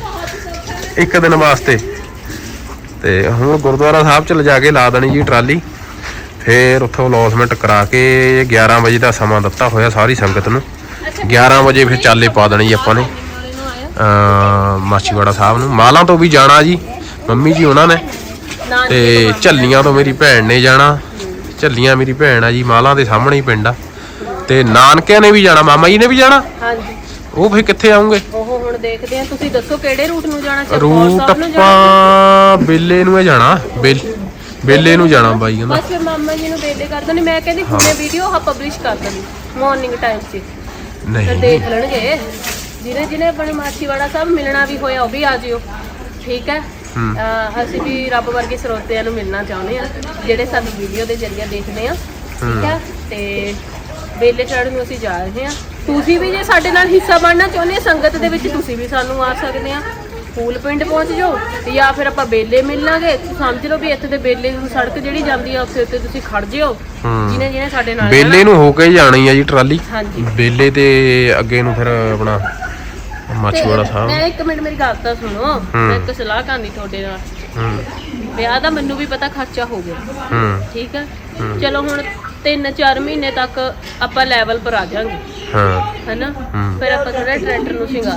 B: ਇੱਕ ਦਿਨ ਵਾਸਤੇ। ਤੇ ਹੁਣ ਗੁਰਦੁਆਰਾ ਸਾਹਿਬ ਚ ਲਿਜਾ ਕੇ ਲਾ ਦੇਣੀ ਜੀ ਟਰਾਲੀ ਫੇਰ ਉੱਥੋਂ ਲੌਸਮੈਂਟ ਕਰਾ ਕੇ 11 ਵਜੇ ਦਾ ਸਮਾਂ ਦਿੱਤਾ ਹੋਇਆ ਸਾਰੀ ਸੰਗਤ ਨੂੰ। 11 ਵਜੇ ਫਿਰ ਚਾਲੇ ਪਾ ਦੇਣੀ ਜੀ ਆਪਾਂ ਨੇ। ਅ ਮਾਛੀਵਾੜਾ ਸਾਹਿਬ ਨੂੰ। ਮਾਲਾਂ ਤੋਂ ਵੀ ਜਾਣਾ ਜੀ। ਮੰਮੀ ਜੀ ਉਹਨਾਂ ਨੇ ਤੇ ਝੱਲੀਆਂ ਤੋਂ ਮੇਰੀ ਭੈਣ ਨੇ ਜਾਣਾ। ਝੱਲੀਆਂ ਮੇਰੀ ਭੈਣ ਆ ਜੀ ਮਾਲਾਂ ਦੇ ਸਾਹਮਣੇ ਹੀ ਪਿੰਡ ਆ। ਤੇ ਨਾਨਕਿਆਂ ਨੇ ਵੀ ਜਾਣਾ ਮਾਮਾ ਜੀ ਨੇ ਵੀ ਜਾਣਾ?
A: ਹਾਂਜੀ।
B: ਉਹ ਫੇਰ ਕਿੱਥੇ ਆਉਂਗੇ?
A: ਉਹ ਹੁਣ ਦੇਖਦੇ ਆ ਤੁਸੀਂ ਦੱਸੋ ਕਿਹੜੇ ਰੂਟ ਨੂੰ ਜਾਣਾ
B: ਰੂਟ ਆਪਾਂ ਬੇਲੇ ਨੂੰ ਜਾਣਾ ਬੇਲ ਬੇਲੇ ਨੂੰ ਜਾਣਾ ਬਾਈ ਕਹਿੰਦਾ
A: ਬਸ ਫਿਰ ਮਾਮਾ ਜੀ ਨੂੰ ਬੇਲੇ ਕਰ ਦਿੰਦੇ ਮੈਂ ਕਹਿੰਦੀ ਹੁਣੇ ਵੀਡੀਓ ਆ ਪਬਲਿਸ਼ ਕਰ ਦਿੰਦੀ ਮਾਰਨਿੰਗ ਟਾਈਮ 'ਚ। ਤੇ
B: ਨਹੀਂ
A: ਦੇਖ ਲੈਣਗੇ। ਜਿਹਨੇ ਜਿਹਨੇ ਆਪਣੇ ਮਾਛੀਵਾੜਾ ਸਾਹਿਬ ਮਿਲਣਾ ਵੀ ਹੋਇਆ ਉਹ ਵੀ ਆ ਜਿਓ। ਠੀਕ ਹੂੰ। ਅਹ ਅਸੀਂ ਵੀ ਰੱਬ ਵਰਗੇ ਸਰੋਤਿਆਂ ਨੂੰ ਮਿਲਣਾ ਚਾਹੁੰਦੇ ਆ ਜਿਹੜੇ ਸਾਨੂੰ ਵੀਡੀਓ ਦੇ ਜ਼ਰੀਏ ਦੇਖਦੇ ਆ ਠੀਕ ਹੈ? ਤੇ ਬੇਲੇ ਚੜ੍ਹਨ ਨੂੰ ਅਸੀਂ ਜਾ ਰਹੇ ਆ ਤੁਸੀਂ ਵੀ ਜੇ ਸਾਡੇ ਨਾਲ ਹਿੱਸਾ ਬਣਨਾ ਚਾਹੁੰਦੇ ਆ ਸੰਗਤ ਦੇ ਵਿੱਚ ਤੁਸੀਂ ਵੀ ਸਾਨੂੰ ਆ ਸਕਦੇ ਆ ਫੂਲ ਪਿੰਡ ਪਹੁੰਚ ਜਾਓ ਤੇ ਜਾਂ ਫਿਰ ਆਪਾਂ ਬੇਲੇ ਮਿਲਾਂਗੇ। ਸਮਝ ਲਓ ਵੀ ਇੱਥੇ ਦੇ ਬੇਲੇ ਨੂੰ ਸੜਕ ਜਿਹੜੀ ਜਾਂਦੀ ਆ ਉੱਥੇ ਉੱਤੇ ਤੁਸੀਂ ਖੜ ਜਿਓ। ਜਿਹਨੇ ਜਿਹਨੇ ਸਾਡੇ ਨਾਲ
B: ਬੇਲੇ ਨੂੰ ਹੋ ਕੇ ਜਾਣੀ ਆ ਜੀ ਟਰਾਲੀ।
A: ਹਾਂਜੀ।
B: ਬੇਲੇ ਤੇ ਅੱਗੇ ਨੂੰ ਫਿਰ ਆਪਣਾ ਮਾਛੀਵਾੜਾ ਸਾਹਿਬ
A: ਮੈਂ ਇੱਕ ਮਿੰਟ ਮੇਰੀ ਗੱਲ ਤਾਂ ਸੁਣੋ। ਮੈਂ ਇੱਕ ਸਲਾਹ ਕਰਨੀ ਤੁਹਾਡੇ ਨਾਲ।
B: ਹੂੰ।
A: ਵਿਆਹ ਦਾ ਮੈਨੂੰ ਵੀ ਪਤਾ ਖਰਚਾ ਹੋ ਗਿਆ।
B: ਹੂੰ।
A: ਠੀਕ ਹੈ। ਚਲੋ ਹੁਣ 3-4 ਮਹੀਨੇ ਤੱਕ ਆਪਾਂ ਲੈਵਲ ਪਰ ਆ ਜਾਾਂਗੇ।
B: ਹਾਂ।
A: ਹੈਨਾ। ਫਿਰ ਆਪਾਂ ਥੋੜਾ ਟਰੈਕਟਰ ਨੂੰ ਸ਼ਿੰਗਾਰ?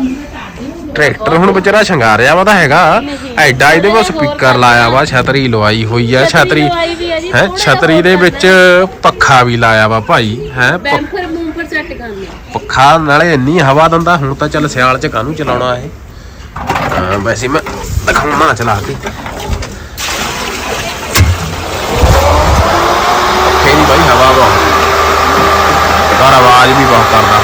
B: ਟਰੈਕਟਰ ਹੁਣ ਵਿਚਾਰਾ ਸ਼ਿੰਗਾਰਿਆ ਵਾ ਤਾਂ ਹੈਗਾ। ਐਡਾ ਇਹਦੇ ਕੋਲ ਸਪੀਕਰ ਲਾਇਆ ਵਾ ਛਤਰੀ ਲਵਾਈ ਹੋਈ ਆ। ਛਤਰੀ ਹੈ? ਛਤਰੀ ਦੇ ਵਿੱਚ ਪੱਖਾ ਵੀ ਲਾਇਆ ਵਾ ਭਾਈ ਹੈ?
A: ਬੈਂਫਰ ਬੂੰਫਰ ਸੈੱਟ ਕਰਨੇ।
B: ਪੱਖਾ ਨਾਲੇ ਇੰਨੀ ਹਵਾ ਦਿੰਦਾ ਹੁਣ ਤਾਂ ਚੱਲ ਸਿਆਲ ਚ ਕਾਹਨੂੰ ਚਲਾਉਣਾ ਇਹ? ਹਾਂ, ਵੈਸੇ ਮੈਂ ਦਿਖਾਉਣਾ ਚਲਾ ਕੇ। ਦੀ ਬਾਈ ਹਵਾ ਬਹੁਤ। ਪਰ ਆਵਾਜ਼ ਵੀ ਬਹੁਤ ਕਰਦਾ।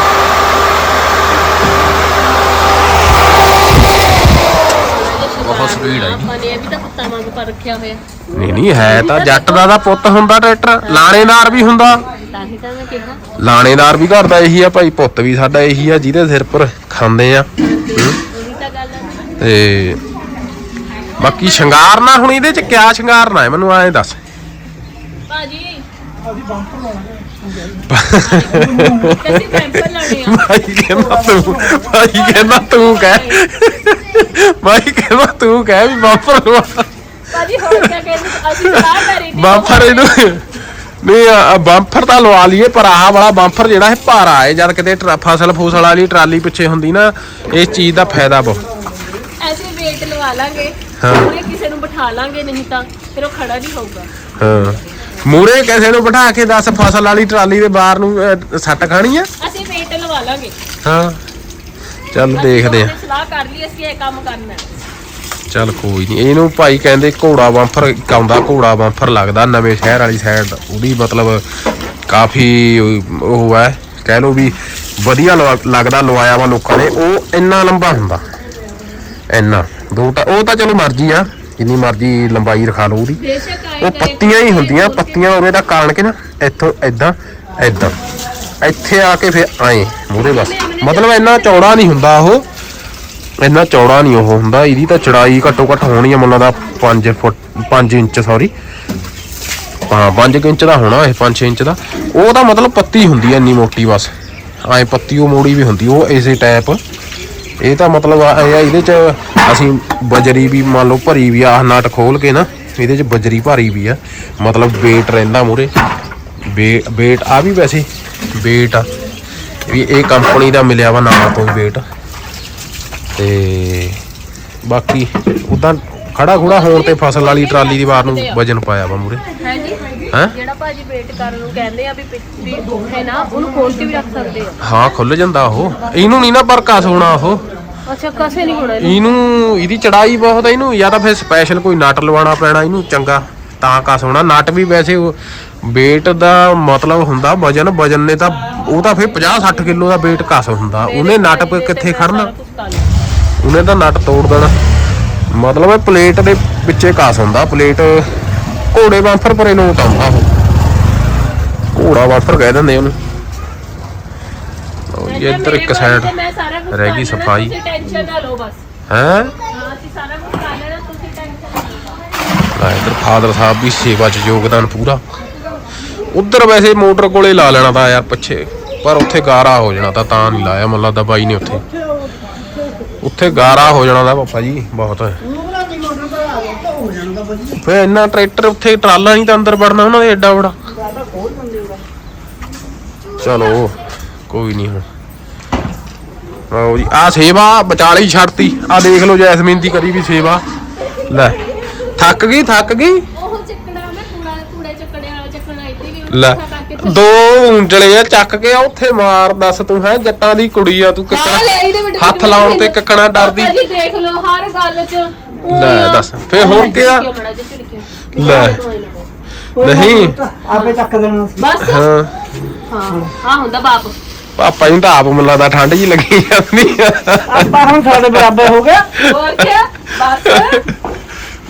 B: ਬਹੁਤ speed ਆ ਜੀ।
A: ਆਪਾਂ ਨੇ ਇਹ ਵੀ ਤਾਂ ਕੁੱਤਾ ਵਾਂਗ ਪਰ ਰੱਖਿਆ ਹੋਇਆ।
B: ਨਹੀਂ ਨਹੀਂ ਹੈ ਤਾਂ ਜੱਟ ਦਾ ਤਾਂ ਪੁੱਤ ਹੁੰਦਾ ਟਰੈਕਟਰ। ਲਾਣੇਦਾਰ ਵੀ ਹੁੰਦਾ।
A: ਤਾਂ ਹੀ ਤਾਂ ਮੈਂ ਕਿਹਾ।
B: ਲਾਣੇਦਾਰ ਵੀ ਘਰ ਦਾ ਇਹੀ ਆ ਭਾਈ ਪੁੱਤ ਵੀ ਸਾਡਾ ਇਹੀ ਆ ਜਿਹਦੇ ਸਿਰ ਪਰ ਖਾਂਦੇ ਆ।
A: ਉਹੀ ਤਾਂ ਗੱਲ ਹੈ
B: ਤੇ ਬਾਕੀ ਸ਼ਿੰਗਾਰਨਾ ਹੁਣ ਇਹਦੇ ਚ ਕਿਆ ਸ਼ਿੰਗਾਰਨਾ ਹੈ ਮੈਨੂੰ ਐਂ ਦੱਸ।
A: ਭਾਜੀ।
C: ਅਸੀਂ ਬੰਪਰ ਲਾਉਣਾ
A: ਆ।
B: ਭਾਈ ਕਹਿੰਦਾ ਤੂੰ ਭਾਈ ਕਹਿੰਦਾ ਤੂੰ ਕਹਿ। ਭਾਈ ਕਹਿੰਦਾ ਤੂੰ ਕਹਿ ਵੀ ਬੰਪਰ ਲਵਾ।
A: ਭਾਜੀ ਹੋਰ ਕਿਆ ਕਹਿੰਦੇ? ਅਸੀਂ ਸਲਾਹ ਕਰੀ ਤੀ
B: ਬੰਪਰ ਇਹਨੂੰ ਆ ਬੰਪਰ ਤਾਂ ਲਵਾ ਲਈਏ ਪਰ ਆਹ ਵਾਲਾ ਬੰਪਰ ਜਿਹੜਾ ਇਹ ਭਾਰਾ ਹੈ ਜਦ ਕਿਤੇ ਫਸਲ ਫੂਸਲ ਵਾਲੀ ਟਰਾਲੀ ਪਿੱਛੇ ਹੁੰਦੀ ਨਾ ਇਸ ਚੀਜ਼ ਦਾ ਫਾਇਦਾ ਬਹੁਤ।
A: ਐਸੇ ਵੇਟ ਲਵਾ ਲਾਂਗੇ
B: ਹਾਂ।
A: ਉਹਨੇ ਕਿਸੇ ਨੂੰ ਬਿਠਾ ਲਾਂਗੇ ਨਹੀਂ ਤਾਂ ਫਿਰ ਉਹ ਖੜਾ ਨਹੀਂ ਹੋਊਗਾ।
B: ਹਾਂ। ਮੂਰੇ ਕਿਸੇ ਨੂੰ ਬਿਠਾ ਕੇ ਦੱਸ ਫਸਲ ਵਾਲੀ ਟਰਾਲੀ ਦੇ ਬਾਹਰ ਨੂੰ ਸੱਟ ਖਾਣੀ ਆ?
A: ਅਸੀਂ ਵੇਟ ਲਵਾ ਲਾਂਗੇ।
B: ਹਾਂ। ਚੱਲ ਦੇਖਦੇ ਆ
A: ਸਲਾਹ ਕਰ ਲਈ ਅਸੀਂ ਇਹ ਕੰਮ ਕਰਨਾ ਹੈ।
B: ਚੱਲ ਕੋਈ ਨਹੀਂ ਇਹਨੂੰ ਭਾਈ ਕਹਿੰਦੇ ਘੋੜਾ ਬੰਫਰ ਇੱਕ ਆਉਂਦਾ ਘੋੜਾ ਬੰਫਰ ਲੱਗਦਾ ਨਵੇਂ ਸ਼ਹਿਰ ਵਾਲੀ ਸਾਈਡ ਉਹਦੀ ਮਤਲਬ ਕਾਫੀ ਉਹ ਹੈ। ਕਹਿ ਲਓ ਵੀ ਵਧੀਆ ਲੱਗਦਾ ਲਵਾਇਆ ਵਾ ਲੋਕਾਂ ਨੇ। ਉਹ ਇੰਨਾ ਲੰਬਾ ਹੁੰਦਾ। ਇੰਨਾ। ਦੋ ਤਾਂ ਉਹ ਤਾਂ ਚਲੋ ਮਰਜ਼ੀ ਆ। ਜਿੰਨੀ ਮਰਜ਼ੀ ਲੰਬਾਈ ਰਖਾ ਲਓ ਉਹਦੀ। ਉਹ ਪੱਤੀਆਂ ਹੀ ਹੁੰਦੀਆਂ। ਪੱਤੀਆਂ ਉਹਦੇ ਦਾ ਕਾਣ ਕੇ ਨਾ ਇੱਥੋਂ ਐਦਾਂ ਐਦਾਂ ਇੱਥੇ ਆ ਕੇ ਫਿਰ ਆਏ ਮੂਰੇ ਬਸ। ਮਤਲਬ ਇੰਨਾ ਚੌੜਾ ਨਹੀਂ ਹੁੰਦਾ ਉਹ। ਇੰਨਾ ਚੌੜਾ ਨਹੀਂ ਉਹ ਹੁੰਦਾ ਇਹਦੀ ਤਾਂ ਚੜਾਈ ਘੱਟੋ ਘੱਟ ਹੋਣੀ ਆ ਮੈਨੂੰ ਲੱਗਦਾ 5 ਫੁੱਟ 5 ਇੰਚ ਸੌਰੀ ਹਾਂ 5 ਇੰਚ ਦਾ ਹੋਣਾ ਇਹ 5-6 ਇੰਚ ਦਾ। ਉਹ ਤਾਂ ਮਤਲਬ ਪੱਤੀ ਹੁੰਦੀ ਐ ਇੰਨੀ ਮੋਟੀ ਬਸ। ਐ ਪੱਤੀ ਉਹ ਮੋੜੀ ਵੀ ਹੁੰਦੀ ਉਹ ਇਸੇ ਟਾਈਪ ਇਹ ਤਾਂ ਮਤਲਬ ਆ ਇਹ ਆ, ਇਹਦੇ ਚ ਅਸੀਂ ਬਜਰੀ ਵੀ ਮੰਨ ਲਓ ਭਰੀ ਵੀ ਆ ਆਹ ਨਟ ਖੋਲ ਕੇ ਨਾ ਇਹਦੇ ਚ ਬਜਰੀ ਭਰੀ ਵੀ ਆ। ਮਤਲਬ weight ਰਹਿੰਦਾ ਮੂਰੇ weight ਆ ਵੀ ਵੈਸੇ weight ਆ। ਵੀ ਇਹ ਕੰਪਨੀ ਦਾ ਮਿਲਿਆ ਵਾ ਨਾਮ ਤੋਂ weight ਤੇ ਬਾਕੀ ਉਦਾਂ ਖੜਾ ਖੁੜਾ ਹੋਣ ਤੇ ਫਸਲ ਵਾਲੀ ਟਰਾਲੀ ਦੀ ਵਾਰ ਨੂੰ ਵਜਨ ਪਾਇਆ ਵਾ ਮੂਰੇ।
A: ਹੈ ਜੀ
B: ਹੈਂ?
A: ਜਿਹੜਾ ਭਾਜੀ ਵੇਟ ਕਰਨ ਨੂੰ ਕਹਿੰਦੇ ਆ ਵੀ ਪਿੱਛ- ਹੈ ਨਾ ਉਹਨੂੰ ਖੋਲ ਕੇ ਵੀ ਰੱਖ ਸਕਦੇ ਆ।
B: ਹਾਂ ਖੁੱਲ ਜਾਂਦਾ ਉਹ। ਇਹਨੂੰ ਨਹੀਂ ਨਾ ਪਰ ਕਸ ਹੋਣਾ ਉਹ।
A: ਅੱਛਾ ਕਸੇ ਨਹੀਂ ਹੋਣਾ ਇਹਨੂੰ?
B: ਇਹਨੂੰ ਇਹਦੀ ਚੜਾਈ ਬਹੁਤ ਹੈ ਇਹਨੂੰ। ਜਾਂ ਤਾਂ ਫਿਰ ਸਪੈਸ਼ਲ ਕੋਈ ਨਟ ਲਵਾਉਣਾ ਪੈਣਾ ਇਹਨੂੰ ਚੰਗਾ। ਤਾਂ ਕਸ ਹੋਣਾ ਨਟ ਵੀ ਵੈਸੇ weight ਦਾ ਮਤਲਬ ਹੁੰਦਾ ਵਜਨ। ਵਜਨ ਨੇ ਤਾਂ ਉਹ ਤਾਂ ਫਿਰ 50 60 ਕਿਲੋ ਦਾ weight ਕਸ ਹੁੰਦਾ। ਉਹਨੇ ਨਟ ਪ- ਕਿੱਥੇ ਖੜਨਾ
A: ਸਾਰਾ ਕੁਛ ਕਰ ਲਿਆ।
B: ਉਹਨੇ ਤਾਂ ਨਟ ਤੋੜ ਦੇਣਾ। ਮਤਲਬ ਇਹ ਪਲੇਟ ਦੇ ਪਿੱਛੇ ਕਾਸ ਹੁੰਦਾ ਪਲੇਟ ਘੋੜੇ ਵਾਂਫਰ ਪਰੇ ਲੋਟ ਆਉਂਦਾ ਉਹ। ਘੋੜਾ ਵਾਂਫਰ ਕਹਿ ਦਿੰਦੇ ਉਹਨੂੰ। ਲਓ ਜੀ ਇੱਧਰ ਇੱਕ ਸਾਈਡ ਰਹਿ ਗਈ ਸਫ਼ਾਈ।
A: ਟੈਨਸ਼ਨ ਨਾ ਲਓ ਬਸ।
B: ਹੈ?
A: ਹਾਂ ਅਸੀਂ ਸਾਰਾ ਕੁਝ ਕਰ ਲੈਣਾ ਤੁਸੀਂ ਟੈਨਸ਼ਨ ਨਾ ਲਓ।
B: ਇੱਧਰ ਫਾਦਰ ਸਾਹਿਬ ਵੀ ਸੇਵਾ 'ਚ ਯੋਗਦਾਨ ਪੂਰਾ। ਉਧਰ ਵੈਸੇ ਮੋਟਰ ਕੋਲੇ ਲਾ ਲੈਣਾ ਤਾਂ ਯਾਰ ਪਿੱਛੇ ਪਰ ਉੱਥੇ ਗਾਰਾ ਹੋ ਜਾਣਾ ਤਾਂ ਤਾਂ ਨਹੀਂ ਲਾਇਆ ਮੈਨੂੰ ਲੱਗਦਾ ਬਾਈ ਨੇ ਉੱਥੇ। ਉੱਥੇ ਗਾਰਾ ਹੋ ਜਾਣਾ ਦਾ ਪਾਪਾ ਜੀ ਬਹੁਤ। ਫੇ ਇੰਨਾ ਟਰੈਕਟਰ ਉੱਥੇ ਟਰਾਲਾ ਨਹੀਂ ਤਾਂ ਅੰਦਰ ਵੜਨਾ ਉਹਨਾਂ ਦੇ ਐਡਾ ਬੜਾ। ਚਲੋ ਕੋਈ ਨਹੀਂ ਹੁਣ। ਆਓ ਜੀ ਆ ਸੇਵਾ ਵਿਚਾਲੇ ਹੀ ਛੱਡਤੀ। ਆ ਦੇਖ ਲਓ ਜੈਸਮੀਨ ਦੀ ਕਰੀ ਵੀ ਸੇਵਾ। ਲੈ ਥੱਕ ਗਈ ਥੱਕ ਗਈ?
A: ਉਹ ਚੱਕਣਾ ਮੈਂ ਕੂੜਾ ਕੂੜੇ ਚੱਕਣੇ ਵਾਲਾ ਚੱਕਣਾ ਇੱਥੇ ਵੀ ਉਹਨੂੰ
B: ਲੈ ਦੋ ਉਂਜਲੇ ਆ ਚੱਕ ਕੇ ਆ ਉੱਥੇ ਮਾਰ ਦੱਸ ਤੂੰ ਹੈ ਜੱਟਾਂ ਦੀ ਕੁੜੀ ਆ ਤੂੰ
A: ਹਾਂ, ਲੈ ਇਹਦੇ
B: ਕਿੱਕਣਾ ਹੱਥ ਲਾਉਣ ਤੇ ਕਿੱਕਣਾ ਡਰਦੀ।
A: ਪਾਪਾ ਜੀ ਦੇਖ ਲਓ ਹਰ ਗੱਲ 'ਚ ਊਂ
B: ਲੈ
A: ਹੀ ਆ।
B: ਦੱਸ, ਫਿਰ ਹੁਣ ਕੀ ਆ?
A: ਝਿੜਕਿਓ ਮਾੜਾ ਜਿਹਾ, ਝਿੜਕਿਓ।
B: ਲੈ। ਨਹੀਂ।
D: ਆਪੇ ਚੱਕ ਦੇਣਾ
A: ਬਸ?
B: ਹਾਂ।
A: ਹਾਂ ਆ ਹੁੰਦਾ ਬਾਪ।
B: ਪਾਪਾ ਨੂੰ ਤਾਂ ਆਪ ਮੈਨੂੰ ਲੱਗਦਾ ਠੰਡ ਜੀ ਲੱਗੀ ਜਾਂਦੀ ਆ।
D: ਆਪਾਂ ਹੁਣ ਸਾਡੇ ਬਰਾਬਰ ਹੋ ਗਿਆ।
A: ਹੋਰ ਕੀ ਬਸ।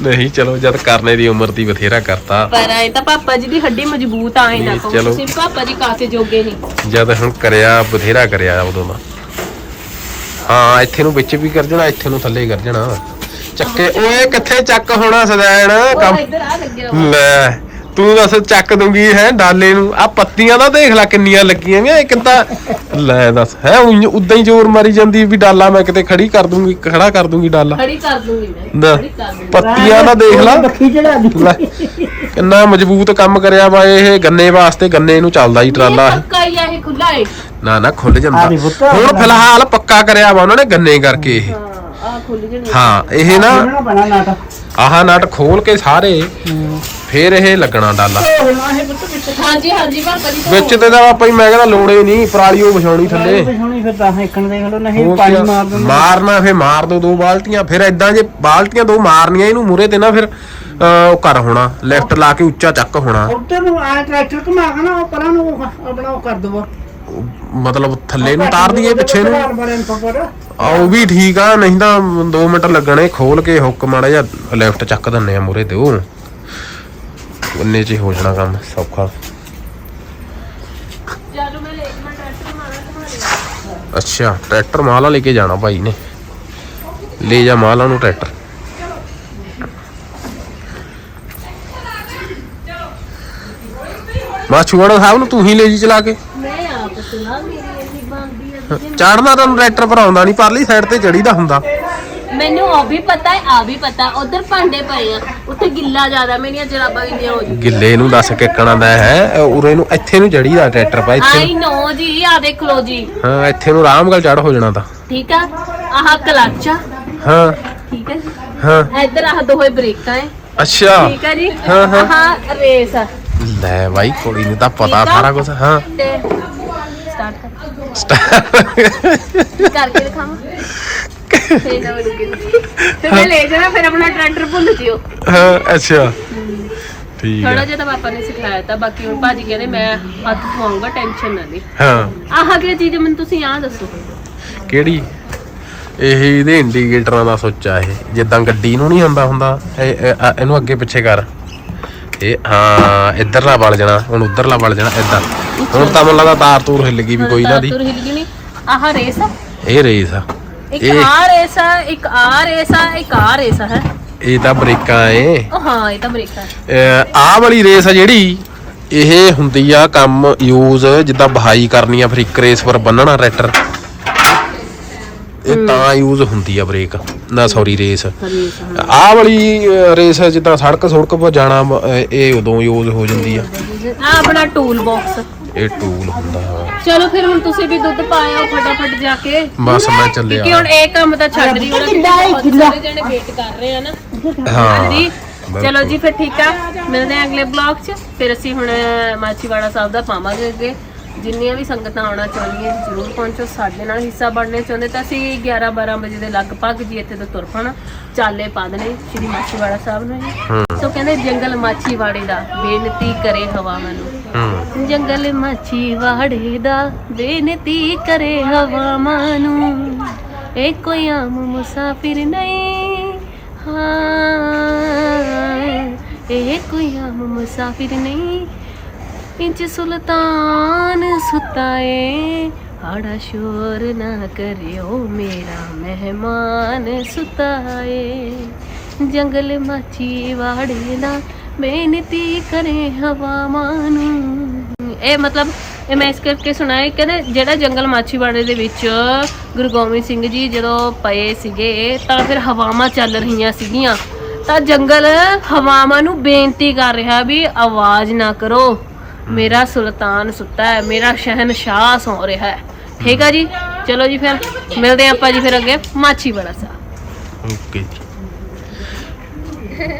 B: ਨਹੀਂ ਚਲੋ ਜਦ ਕਰਨੇ ਦੀ ਉਮਰ ਦੀ ਬਥੇਰਾ ਕਰਤਾ।
A: ਪਰ ਐ ਤਾਂ ਪਾਪਾ ਜੀ ਦੀ ਹੱਡੀ ਮਜ਼ਬੂਤ ਆਏ ਨਾ
B: ਨਹੀਂ,
A: ਕਹੋ।
B: ਚਲੋ।
A: ਤੁਸੀਂ ਵੀ ਪਾਪਾ ਜੀ ਕਾਸੇ ਜੋਗੇ ਨਹੀਂ।
B: ਜਦ ਹੁਣ ਕਰਿਆ ਬਥੇਰਾ ਕਰਿਆ ਉਦੋਂ ਦਾ। ਹਾਂ ਇੱਥੇ ਨੂੰ ਵਿੱਚ ਵੀ ਕਰ ਜਾਣਾ ਇੱਥੇ ਨੂੰ ਥੱਲੇ ਕਰ ਜਾਣਾ ਚੱਕੇ ਓਏ ਕਿੱਥੇ ਚੱਕ ਹੋਣਾ ਸਦੈਣ? ਕੰਮ
A: ਇੱਧਰ ਆ ਲੱਗਿਆ ਵਾ।
B: ਤੂੰ ਦੱਸ ਚੱਕ ਦੂੰਗੀ ਹੈ ਡਾਲੇ ਨੂੰ। ਆ ਪੱਤੀਆਂ ਦਾ ਦੇਖ ਲੈ ਕਿੰਨੀਆਂ ਲੱਗੀਆਂ ਨੇ ਇਹ ਕਿੱਦਾਂ ਲੈ ਦੱਸ ਹੈ ਉਦਾਂ ਹੀ ਜ਼ੋਰ ਮਾਰੀ ਜਾਂਦੀ ਵੀ ਡਾਲਾ ਮੈਂ ਕਿਤੇ ਖੜੀ ਕਰ ਦੂੰਗੀ ਖੜਾ ਕਰ ਦੂੰਗੀ ਡਾਲਾ।
A: ਖੜੀ ਕਰ ਦੂੰਗੀ ਮੈਂ
B: ਲੈ,
A: ਖੜੀ ਕਰ ਦੂੰਗੀ
B: ਪੱਤੀਆਂ ਦਾ ਦੇਖ ਲੈ।
D: ਬੱਖੀ ਚੜਾ ਦੀ
B: ਲੈ ਕਿੰਨਾ ਮਜ਼ਬੂਤ ਕੰਮ ਕਰਿਆ ਵਾ ਇਹ ਗੰਨੇ ਵਾਸਤੇ ਗੰਨੇ ਨੂੰ ਚੱਲਦਾ ਹੀ ਟਰਾਲਾ।
A: ਪੱਕਾ ਹੀ ਆ ਇਹ ਖੁੱਲਾ ਏ।
B: ਨਾ ਨਾ ਖੁੱਲ ਜਾਂਦਾ। ਹੁਣ ਫਿਲਹਾਲ ਪੱਕਾ ਕਰਿਆ ਵਾ ਉਹਨਾਂ ਨੇ ਗੰਨੇ ਕਰਕੇ ਇਹ।
A: ਹਾਂ ਆ ਖੁੱਲ ਜਣੀ
B: ਹਾਂ ਇਹ ਨਾ ਆਹ ਨਟ ਖੋਲ ਕੇ ਸਾਰੇ। ਫੇਰ ਇਹ ਲੱਗਣਾ ਡਾਲਾ।
A: ਹਾਂਜੀ ਹਾਂਜੀ ਪਾਪਾ ਜੀ। ਤੋਂ
B: ਵਿੱਚ ਤੇ ਤਾਂ ਆਪਾਂ ਹੀ ਮੈਂ ਕਹਿੰਦਾ ਲੋੜੇ ਨਹੀਂ ਪਰਾਲੀ ਉਹ ਵਿਛਾਉਣੀ ਥੱਲੇ।
D: ਸੋਹਣੀ ਫਿਰ ਤਾਂ ਇੱਕਣ ਦੇਖ ਲਓ ਨਹੀਂ
B: ਹੋਰ
D: ਪਾਣੀ? ਮਾਰ ਦਿੰਦਾ।
B: ਮਾਰਨਾ ਫੇ ਮਾਰ ਦੋ ਦੋ ਬਾਲਟੀਆਂ। ਫਿਰ ਐਦਾਂ ਜੇ ਬਾਲਟੀਆਂ ਦੋ ਮਾਰਨੀਆਂ ਇਹਨੂੰ ਮੂਰੇ ਤੇ ਨਾ ਫਿਰ ਅਹ, ਉਹ ਕਰ ਹੋਣਾ। ਲੈਫਟ ਲਾ ਕੇ ਉੱਚਾ ਚੱਕ ਹੋਣਾ।
D: ਉੱਧਰ ਨੂੰ ਆ ਟਰੈਕਟਰ ਘੁਮਾ ਕੇ ਨਾ ਉਹ ਪਰਾਂ ਨੂੰ ਉਹ ਆਪਣਾ ਉਹ ਕਰ ਦਵੋ।
B: ਮਤਲਬ ਥੱਲੇ ਨੂੰ ਤਾਰ ਦਈਏ ਪਿੱਛੇ ਨੂੰ। ਆ ਉਹ ਵੀ ਠੀਕ ਆ ਨਹੀਂ ਤਾਂ 2 ਮਿੰਟ ਲੱਗਣੇ ਖੋਲ ਕੇ ਹੁੱਕ ਮਾੜਾ ਜਿਹਾ ਲੈਫਟ ਚੱਕ ਦਿੰਨੇ ਆ ਮੂਰੇ ਤੇ ਉਹ। ਉਹਨੇ ਚ ਹੀ ਜਾਣਾ ਕੰਮ ਸੌਖਾ।
A: ਜਦੋਂ ਮੈਂ ਲੈ ਮੈਂ ਟਰੈਕਟਰ ਮਾਰਾਂ ਤੁਹਾਡੇ
B: ਅੱਛਾ ਟਰੈਕਟਰ ਮਾਲਾ ਲੈ ਕੇ ਜਾਣਾ ਭਾਈ ਨੇ। ਲੈ ਜਾ ਮਾਲਾ ਨੂੰ ਟਰੈਕਟਰ। ਮਾਛੂਵਾੜਾ ਸਾਹਿਬ ਨੂੰ ਤੂੰ ਹੀ ਲੈ ਜੀ ਚਲਾ ਕੇ।
A: ਮੈਂ ਆਪ ਸੁਣਾ ਮੇਰੀ ਇੰਨੀ ਬੰਦੀ ਆ।
B: ਚੜਨਾ ਤੈਨੂੰ ਟਰੈਕਟਰ ਪਰ ਆਉਂਦਾ ਨਹੀਂ ਪਰਲੀ ਸਾਈਡ ਤੇ ਚੜੀਦਾ ਹੁੰਦਾ।
A: ਮੈਨੂੰ ਉਹ ਵੀ ਪਤਾ ਹੈ ਆ ਵੀ ਪਤਾ ਉਧਰ ਭਾਂਡੇ ਪਏ ਆ। ਉੱਥੇ ਗਿੱਲਾ ਜ਼ਿਆਦਾ ਮੇਰੀਆਂ ਜਰਾਬਾਂ ਗਿੱਲੀਆਂ ਹੋ ਜੂ
B: ਗਿੱਲੇ ਨੂੰ ਦੱਸ ਕਿੱਕਣਾ ਦਾ ਹੈ ਉਰੇ ਨੂੰ ਇੱਥੇ ਨੂੰ ਚੜੀਦਾ ਟਰੈਕਟਰ ਪਾ ਇੱਥੇ
A: ਆਈ ਨੋ ਜੀ ਆ ਦੇਖ ਲੋ ਜੀ।
B: ਹਾਂ ਇੱਥੇ ਨੂੰ ਆਰਾਮ ਨਾਲ ਚੜ ਹੋ ਜਾਣਾ ਤਾਂ।
A: ਠੀਕ ਆ? ਆਹ ਕਲੱਚ ਆ।
B: ਹਾਂ।
A: ਠੀਕ ਹੈ ਜੀ।
B: ਹਾਂ।
A: ਇੱਧਰ ਆਹ ਦੋਹੇ ਬ੍ਰੇਕਾਂ ਹੈ
B: ਅੱਛਾ।
A: ਠੀਕ ਹੈ ਜੀ।
B: ਹਾਂ, ਹਾਂ।
A: ਆਹ ਰੇਸ ਆ।
B: ਲੈ ਬਾਈ ਕੁੜੀ ਨੂੰ ਤਾਂ ਪਤਾ
A: ਠੀਕ ਆ।
B: ਸਾਰਾ ਕੁਝ ਹਾਂ।
A: ਤੇ ਸਟਾਰਟ ਕਰ। ਕਰਕੇ ਦਿਖਾਵਾਂ। ਫੇਰ ਨਾ ਮਿਲੂਗੀ ਫਿਰ ਮੈਂ ਲੈ ਜਾਣਾ ਫਿਰ ਆਪਣਾ ਟਰੈਕਟਰ ਭੁੱਲ ਜਿਓ।
B: ਹਾਂ ਅੱਛਾ। ਠੀਕ
A: ਥੋੜਾ
B: ਹੈ।
A: ਜਿਹਾ ਤਾਂ ਪਾਪਾ ਨੇ ਸਿਖਾਇਆ ਤਾਂ ਬਾਕੀ ਹੁਣ ਭਾਜੀ ਕਹਿੰਦੇ ਮੈਂ ਹੱਥ ਪਾਉਂਗਾ ਟੈਨਸ਼ਨ ਨਾ ਲਈ
B: ਹਾਂ।
A: ਆਹ ਕੀ ਚੀਜ਼ ਮੈਨੂੰ ਤੁਸੀਂ ਆਹ ਦੱਸੋ।
B: ਕਿਹੜੀ? ਇਹ ਇਹਦੇ ਇੰਡੀਕੇਟਰਾਂ ਦਾ ਸੁੱਚ ਆ ਇਹ ਜਿੱਦਾਂ ਗੱਡੀ ਨੂੰ ਨਹੀਂ ਹੁੰਦਾ ਹੁੰਦਾ ਇਹ- ਇਹ- ਆ, ਇਹਨੂੰ ਅੱਗੇ ਪਿੱਛੇ ਕਰ। ਇਹ ਹਾਂ ਇੱਧਰਲਾ ਵਲ ਜਾਣਾ ਹੁਣ ਉਧਰਲਾ ਵਲ ਜਾਣਾ ਏਦਾਂ ਹੁਣ ਤਾਂ ਮੈਨੂੰ ਲੱਗਦਾ ਤਾਰ ਤੂਰ ਹਿੱਲ ਗਈ ਵੀ ਕੋਈ ਨਾ ਦੀ।
A: ਤੁਰ ਹਿੱਲ ਗਈ ਨਹੀਂ। ਆਹ ਰੇਸ ਆ।
B: ਇਹ ਰੇਸ ਆ।
A: ਇੱਕ
B: ਇਹ-
A: ਆਹ ਰੇਸ ਆ ਇੱਕ ਆਹ ਰੇਸ ਆ ਇੱਕ ਆਹ ਰੇਸ ਆ ਹੈ।
B: ਇਹ ਤਾਂ ਬ੍ਰੇਕਾਂ ਏ।
A: ਉਹ ਹਾਂ ਇਹ ਤਾਂ ਬ੍ਰੇਕ ਆ
B: ਅਹ ਆਹ ਵਾਲੀ ਰੇਸ ਆ ਜਿਹੜੀ ਇਹ ਹੁੰਦੀ ਆ ਕੰਮ ਯੂਜ਼ ਜਿੱਦਾਂ ਬਹਾਈ ਕਰਨੀ ਆ ਫਿਰ ਇੱਕ ਰੇਸ ਪਰ ਬੰਨਣਾ ਟਰੈਕਟਰ ਇਹ ਤਾਂ ਯੂਜ਼ ਹੁੰਦੀ ਆ ਬ੍ਰੇਕ। ਨਾ ਸੌਰੀ ਰੇਸ।
A: ਆ
B: ਆਹ ਵਾਲੀ ਅਹ, ਰੇਸ ਜਿੱਦਾਂ ਸੜਕ ਸੁੜਕ 'ਤੇ ਜਾਣਾ ਅਹ, ਇਹ ਉਦੋਂ ਯੂਜ਼ ਹੋ ਜਾਂਦੀ ਆ।
A: ਆ ਆਪਣਾ ਟੂਲ ਬਾਕਸ
B: ਇਹ ਟੂਲ ਹੁੰਦਾ
A: ਚਲੋ ਫਿਰ ਹੁਣ ਤੁਸੀਂ ਵੀ ਦੁੱਧ ਪਾਇਓ ਫਟਾਫਟ ਜਾ ਕੇ।
B: ਬਸ ਮੈਂ
A: ਕਿਉਂਕਿ
B: ਚੱਲਿਆ
A: ਹੁਣ ਇਹ ਕੰਮ ਤਾਂ ਛੱਡ ਰਹੀ ਹੁਣ ਕਿੰਨਾ ਸਾਰੇ ਜਣੇ ਵੇਟ ਕਰ ਰਹੇ ਆ ਨਾ।
B: ਹਾਂ
A: ਜੀ। ਚਲੋ ਜੀ ਫਿਰ ਠੀਕ ਆ। ਮਿਲਦੇ ਆ ਅਗਲੇ ਬਲੌਗ 'ਚ। ਫਿਰ ਅਸੀਂ ਹੁਣ ਮਾਚੀਵਾੜਾ ਸਾਹਿਬ ਦਾ ਪਾਵਾਂਗੇ ਅੱਗੇ। ਜਿੰਨੀਆਂ ਵੀ ਸੰਗਤਾਂ ਆਉਣਾ ਚਾਹੁੰਦੀਆਂ ਜਰੂਰ ਪਹੁੰਚੋ। ਸਾਡੇ ਨਾਲ ਹਿੱਸਾ ਬਣਨੇ ਚਾਹੁੰਦੇ ਤਾਂ ਅਸੀਂ 11 12 ਵਜੇ ਦੇ ਲਗਭਗ ਜੀ ਇੱਥੇ ਤੋਂ ਤੁਰ ਪਣਾ। ਚਾਲੇ ਪਾ ਦੇਣੇ ਸ਼੍ਰੀ ਮਾਚੀਵਾੜਾ ਸਾਹਿਬ ਨੂੰ ਜੀ। ਸੋ ਕਹਿੰਦੇ ਜੰਗਲ ਮਾਚੀਵਾੜੇ ਦਾ ਬੇਨਤੀ ਕਰੇ ਹਵਾ ਮੈਨੂੰ ਜੰਗਲ ਮਾਛੀ ਵਾੜੇ ਦਾ ਬੇਨਤੀ ਕਰੇ ਹਵਾਵਾਂ ਨੂੰ। ਇਹ ਕੋਈ ਆਮ ਮੁਸਾਫਿਰ ਨਹੀਂ। ਹਾਂ, ਇਹ ਕੋਈ ਆਮ ਮੁਸਾਫਿਰ ਨਹੀਂ। ਇੰਚ ਸੁਲਤਾਨ ਸੁਤਾਏ ਆੜਾ ਸ਼ੋਰ ਨਾ ਕਰਿਓ ਮੇਰਾ ਮਹਿਮਾਨ ਸੁਤਾਏ। ਜੰਗਲ ਮਾਛੀ ਵਾੜੇ ਦਾ ਬੇਨਤੀ ਕਰੇ ਹਵਾਵਾਂ ਨੂੰ। ਇਹ ਮਤਲਬ, ਇਹ ਮੈਂ ਇਸ ਕਰਕੇ ਸੁਣਾਇਆ ਕਹਿੰਦੇ ਜਿਹੜਾ ਜੰਗਲ ਮਾਛੀਵਾੜੇ ਦੇ ਵਿੱਚ ਗੁਰੂ ਗੋਬਿੰਦ ਸਿੰਘ ਜੀ ਜਦੋਂ ਪਏ ਸੀਗੇ, ਤਾਂ ਫਿਰ ਹਵਾਵਾਂ ਚੱਲ ਰਹੀਆਂ ਸੀਗੀਆਂ। ਤਾਂ ਜੰਗਲ ਹਵਾਵਾਂ ਨੂੰ ਬੇਨਤੀ ਕਰ ਰਿਹਾ ਵੀ ਆਵਾਜ਼ ਨਾ ਕਰੋ। ਮੇਰਾ ਸੁਲਤਾਨ ਸੁੱਤਾ ਹੈ, ਮੇਰਾ ਸ਼ਹਿਨशाह ਸੌ ਰਿਹਾ ਹੈ। ਠੀਕ ਆ ਜੀ? ਚਲੋ ਜੀ ਫਿਰ, ਮਿਲਦੇ ਆਪਾਂ ਜੀ ਫਿਰ ਅੱਗੇ ਮਾਛੀਵਾੜਾ ਸਾਹਿਬ।
B: ਓਕੇ ਜੀ।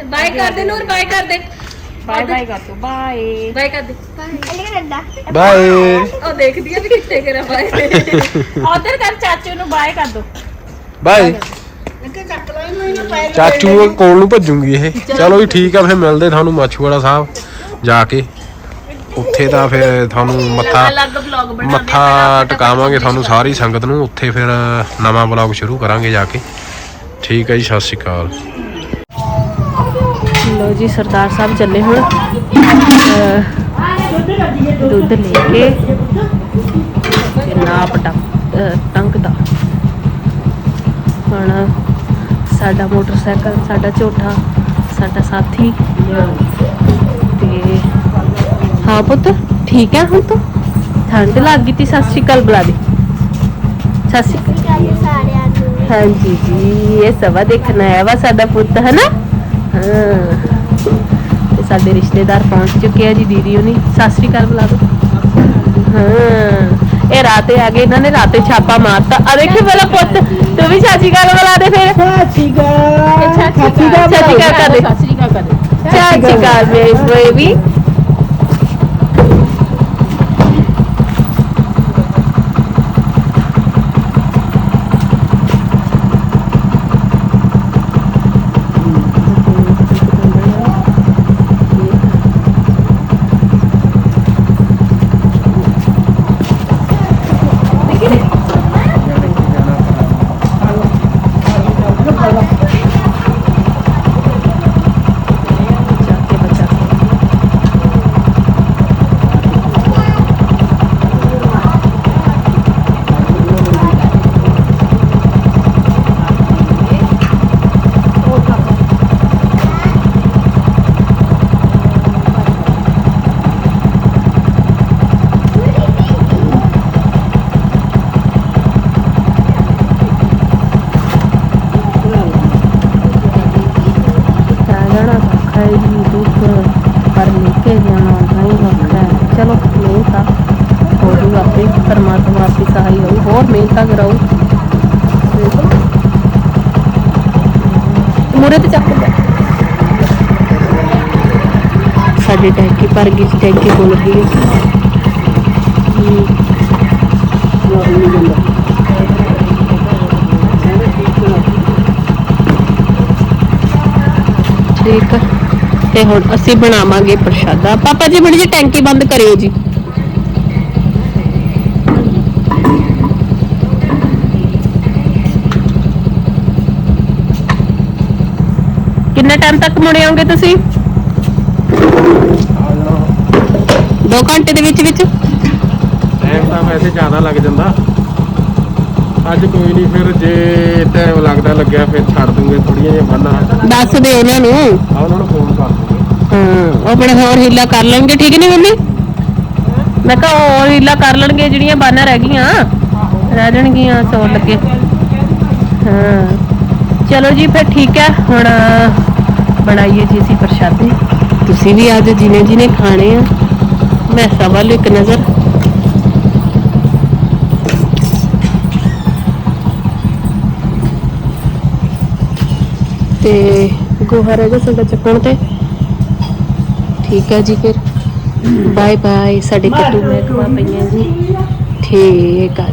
A: ਬਾਏ ਕਰ ਦੇ ਨੂਰ ਬਾਏ ਕਰ ਦੇ।
D: ਬਾਏ ਬਾਏ ਕਰ ਤੋ ਬਾਏ।
A: ਬਾਏ ਕਰ ਦੇ।
B: ਬਾਏ।
A: ਉਹ ਦੇਖਦੀ ਆ ਵੀ ਕਿੱਥੇ ਕਰਾਂ ਬਾਏ।
D: ਉਧਰ ਕਰ ਚਾਚੂ ਨੂੰ ਬਾਏ ਕਰ ਦੋ।
B: ਬਾਏ।
D: ਨਿੱਕੇ ਚੱਕ ਲੈ ਇਹਨੂੰ ਪੈ
B: ਚਾਚੂ ਕੋਲ ਨੂੰ ਭੱਜੂਗੀ ਇਹ। ਚਲੋ ਜੀ ਠੀਕ ਆ ਫਿਰ ਮਿਲਦੇ ਤੁਹਾਨੂੰ ਮਾਛੂਵਾੜਾ ਸਾਹਿਬ ਜਾ ਕੇ। ਉੱਥੇ ਤਾਂ ਫਿਰ ਤੁਹਾਨੂੰ ਮੱਥਾ ਮੱਥਾ ਟਿਕਾਵਾਂਗੇ ਤੁਹਾਨੂੰ ਸਾਰੀ ਸੰਗਤ ਨੂੰ। ਉੱਥੇ ਫਿਰ ਨਵਾਂ ਬਲੌਗ ਸ਼ੁਰੂ ਕਰਾਂਗੇ ਜਾ ਕੇ। ਠੀਕ ਹੈ ਜੀ ਸਤਿ ਸ਼੍ਰੀ ਅਕਾਲ।
A: ਲੋ ਜੀ, ਸਰਦਾਰ ਸਾਹਿਬ ਚੱਲੇ ਹੁਣ। ਦੁੱਧ ਲੈ ਕੇ ਨਾਪ ਟੰਕ ਦਾ ਹੁਣ ਸਾਡਾ ਮੋਟਰਸਾਈਕਲ, ਸਾਡਾ ਝੋਟਾ, ਸਾਡਾ ਸਾਥੀ। ਤੇ ਹਾਂ ਪੁੱਤ, ਠੀਕ ਹੈ ਹੁਣ ਤੂੰ? ਠੰਡ ਲੱਗ ਗਈ ਤੀ, ਸਤਿ ਸ਼੍ਰੀ ਅਕਾਲ ਬੁਲਾ ਦੇ ਸਤਿ ਸ਼੍ਰੀ ਅਕਾਲ। ਹਾਂਜੀ ਜੀ, ਇਹ ਸਵਾ ਦੇਖਣਾ ਆਇਆ ਵਾ ਸਾਡਾ ਪੁੱਤ ਹੈ ਨਾ ਹਾਂ। ਸਾਡੇ ਰਿਸ਼ਤੇਦਾਰ ਪਹੁੰਚ ਚੁੱਕੇ ਆ ਜੀ ਦੀਦੀ ਉਹਨੀ ਸਤਿ ਸ਼੍ਰੀ ਅਕਾਲ ਬੁਲਾ ਦੋ ਹਾਂ ਇਹ ਰਾਤੇ ਆ ਗਏ ਇਹਨਾਂ ਨੇ ਰਾਤੇ ਛਾਪਾ ਮਾਰਤਾ। ਆ ਦੇਖੀ ਪਹਿਲਾਂ ਪੁੱਤ ਤੂੰ ਵੀ ਸਤਿ ਸ਼੍ਰੀ ਅਕਾਲ ਬੁਲਾ ਦੇ ਫਿਰ।
D: ਚਾਚੀ ਗਾ
A: ਸਤਿ ਸ਼੍ਰੀ ਅਕਾਲ ਕਰ ਦੇ।
D: ਸਤਿ ਸ਼੍ਰੀ ਅਕਾਲ ਕਰ ਦੇ।
A: ਸਤਿ ਸ਼੍ਰੀ ਅਕਾਲ ਮੇਰੇ ਬੇਬੀ। ਹੋਊ ਹੋਰ ਮਿਹਨਤਾਂ ਕਰਾਓ ਮੂਰੇ ਤੇ ਚੱਕ ਦੇ ਸਾਡੀ ਟੈਂਕੀ ਭਰ ਗਈ ਸੀ, ਟੈਂਕੀ ਖੁੱਲ ਗਈ ਹੈ ਠੀਕ ਆ ਤੇ ਹੁਣ ਅਸੀਂ ਬਣਾਵਾਂਗੇ ਪ੍ਰਸ਼ਾਦਾ ਪਾਪਾ ਜੀ ਬੜੀ ਜੀ ਟੈਂਕੀ ਬੰਦ ਕਰਿਓ ਜੀ ਕਿੰਨੇ ਟਾਈਮ ਤੱਕ ਮੁੜੇ ਆਉਂਗੇ ਤੁਸੀਂ? 2 ਘੰਟੇ ਦੇ ਵਿੱਚ ਵਿੱਚ?
B: ਟਾਈਮ ਤਾਂ ਵੈਸੇ ਜ਼ਿਆਦਾ ਲੱਗ ਜਾਂਦਾ। ਅੱਜ ਕੋਈ ਨਹੀਂ ਫਿਰ ਜੇ ਟਾਈਮ ਲੱਗਦਾ ਲੱਗਿਆ ਫਿਰ ਛੱਡ ਦੂੰਗੇ ਥੋੜੀਆਂ ਜਿਹੀਆਂ ਬੰਨਾਂ
A: ਦੱਸ ਦਿਓ ਉਹਨਾਂ ਨੂੰ।
B: ਆ ਉਹਨਾਂ ਨੂੰ ਫੋਨ ਕਰ ਦੂੰਗੇ।
A: ਹਾਂ ਉਹ ਆਪਣੇ ਹੋਰ ਹੀਲਾ ਕਰ ਲੈਣਗੇ ਠੀਕ ਨਹੀਂ ਮੰਮੀ? ਮੈਂ ਕਿਹਾ ਉਹ ਹੋਰ ਹੀਲਾ ਕਰ ਲੈਣਗੇ ਜਿਹੜੀਆਂ ਬਾਨਾਂ ਰਹਿ ਗਈਆਂ ਰਹਿ ਜਾਣਗੀਆਂ ਸੌ ਲੱਗੇ। ਹਾਂ ਚਲੋ ਜੀ ਫਿਰ ਠੀਕ ਹੈ ਹੁਣ ਬਣਾਈਏ ਜੀ ਅਸੀਂ ਪ੍ਰਸ਼ਾਦੇ। ਤੁਸੀਂ ਵੀ ਅੱਜ ਜਿਨੇ ਜਿਨੇ ਖਾਣੇ ਆ। ਮੈਂ ਵੱਲ ਇੱਕ ਨਜ਼ਰ। ਤੇ ਗੋਹਾ ਰਹਿ ਗਿਆ ਸਾਡਾ ਚੱਕਣ ਤੇ। ਠੀਕ ਹੈ ਜੀ ਫਿਰ। ਬਾਏ ਬਾਏ, ਸਾਡੇ ਕੱਟੂ ਮਹਿਕਮਾ ਪਈਆਂ ਜੀ। ਠੀਕ ਆ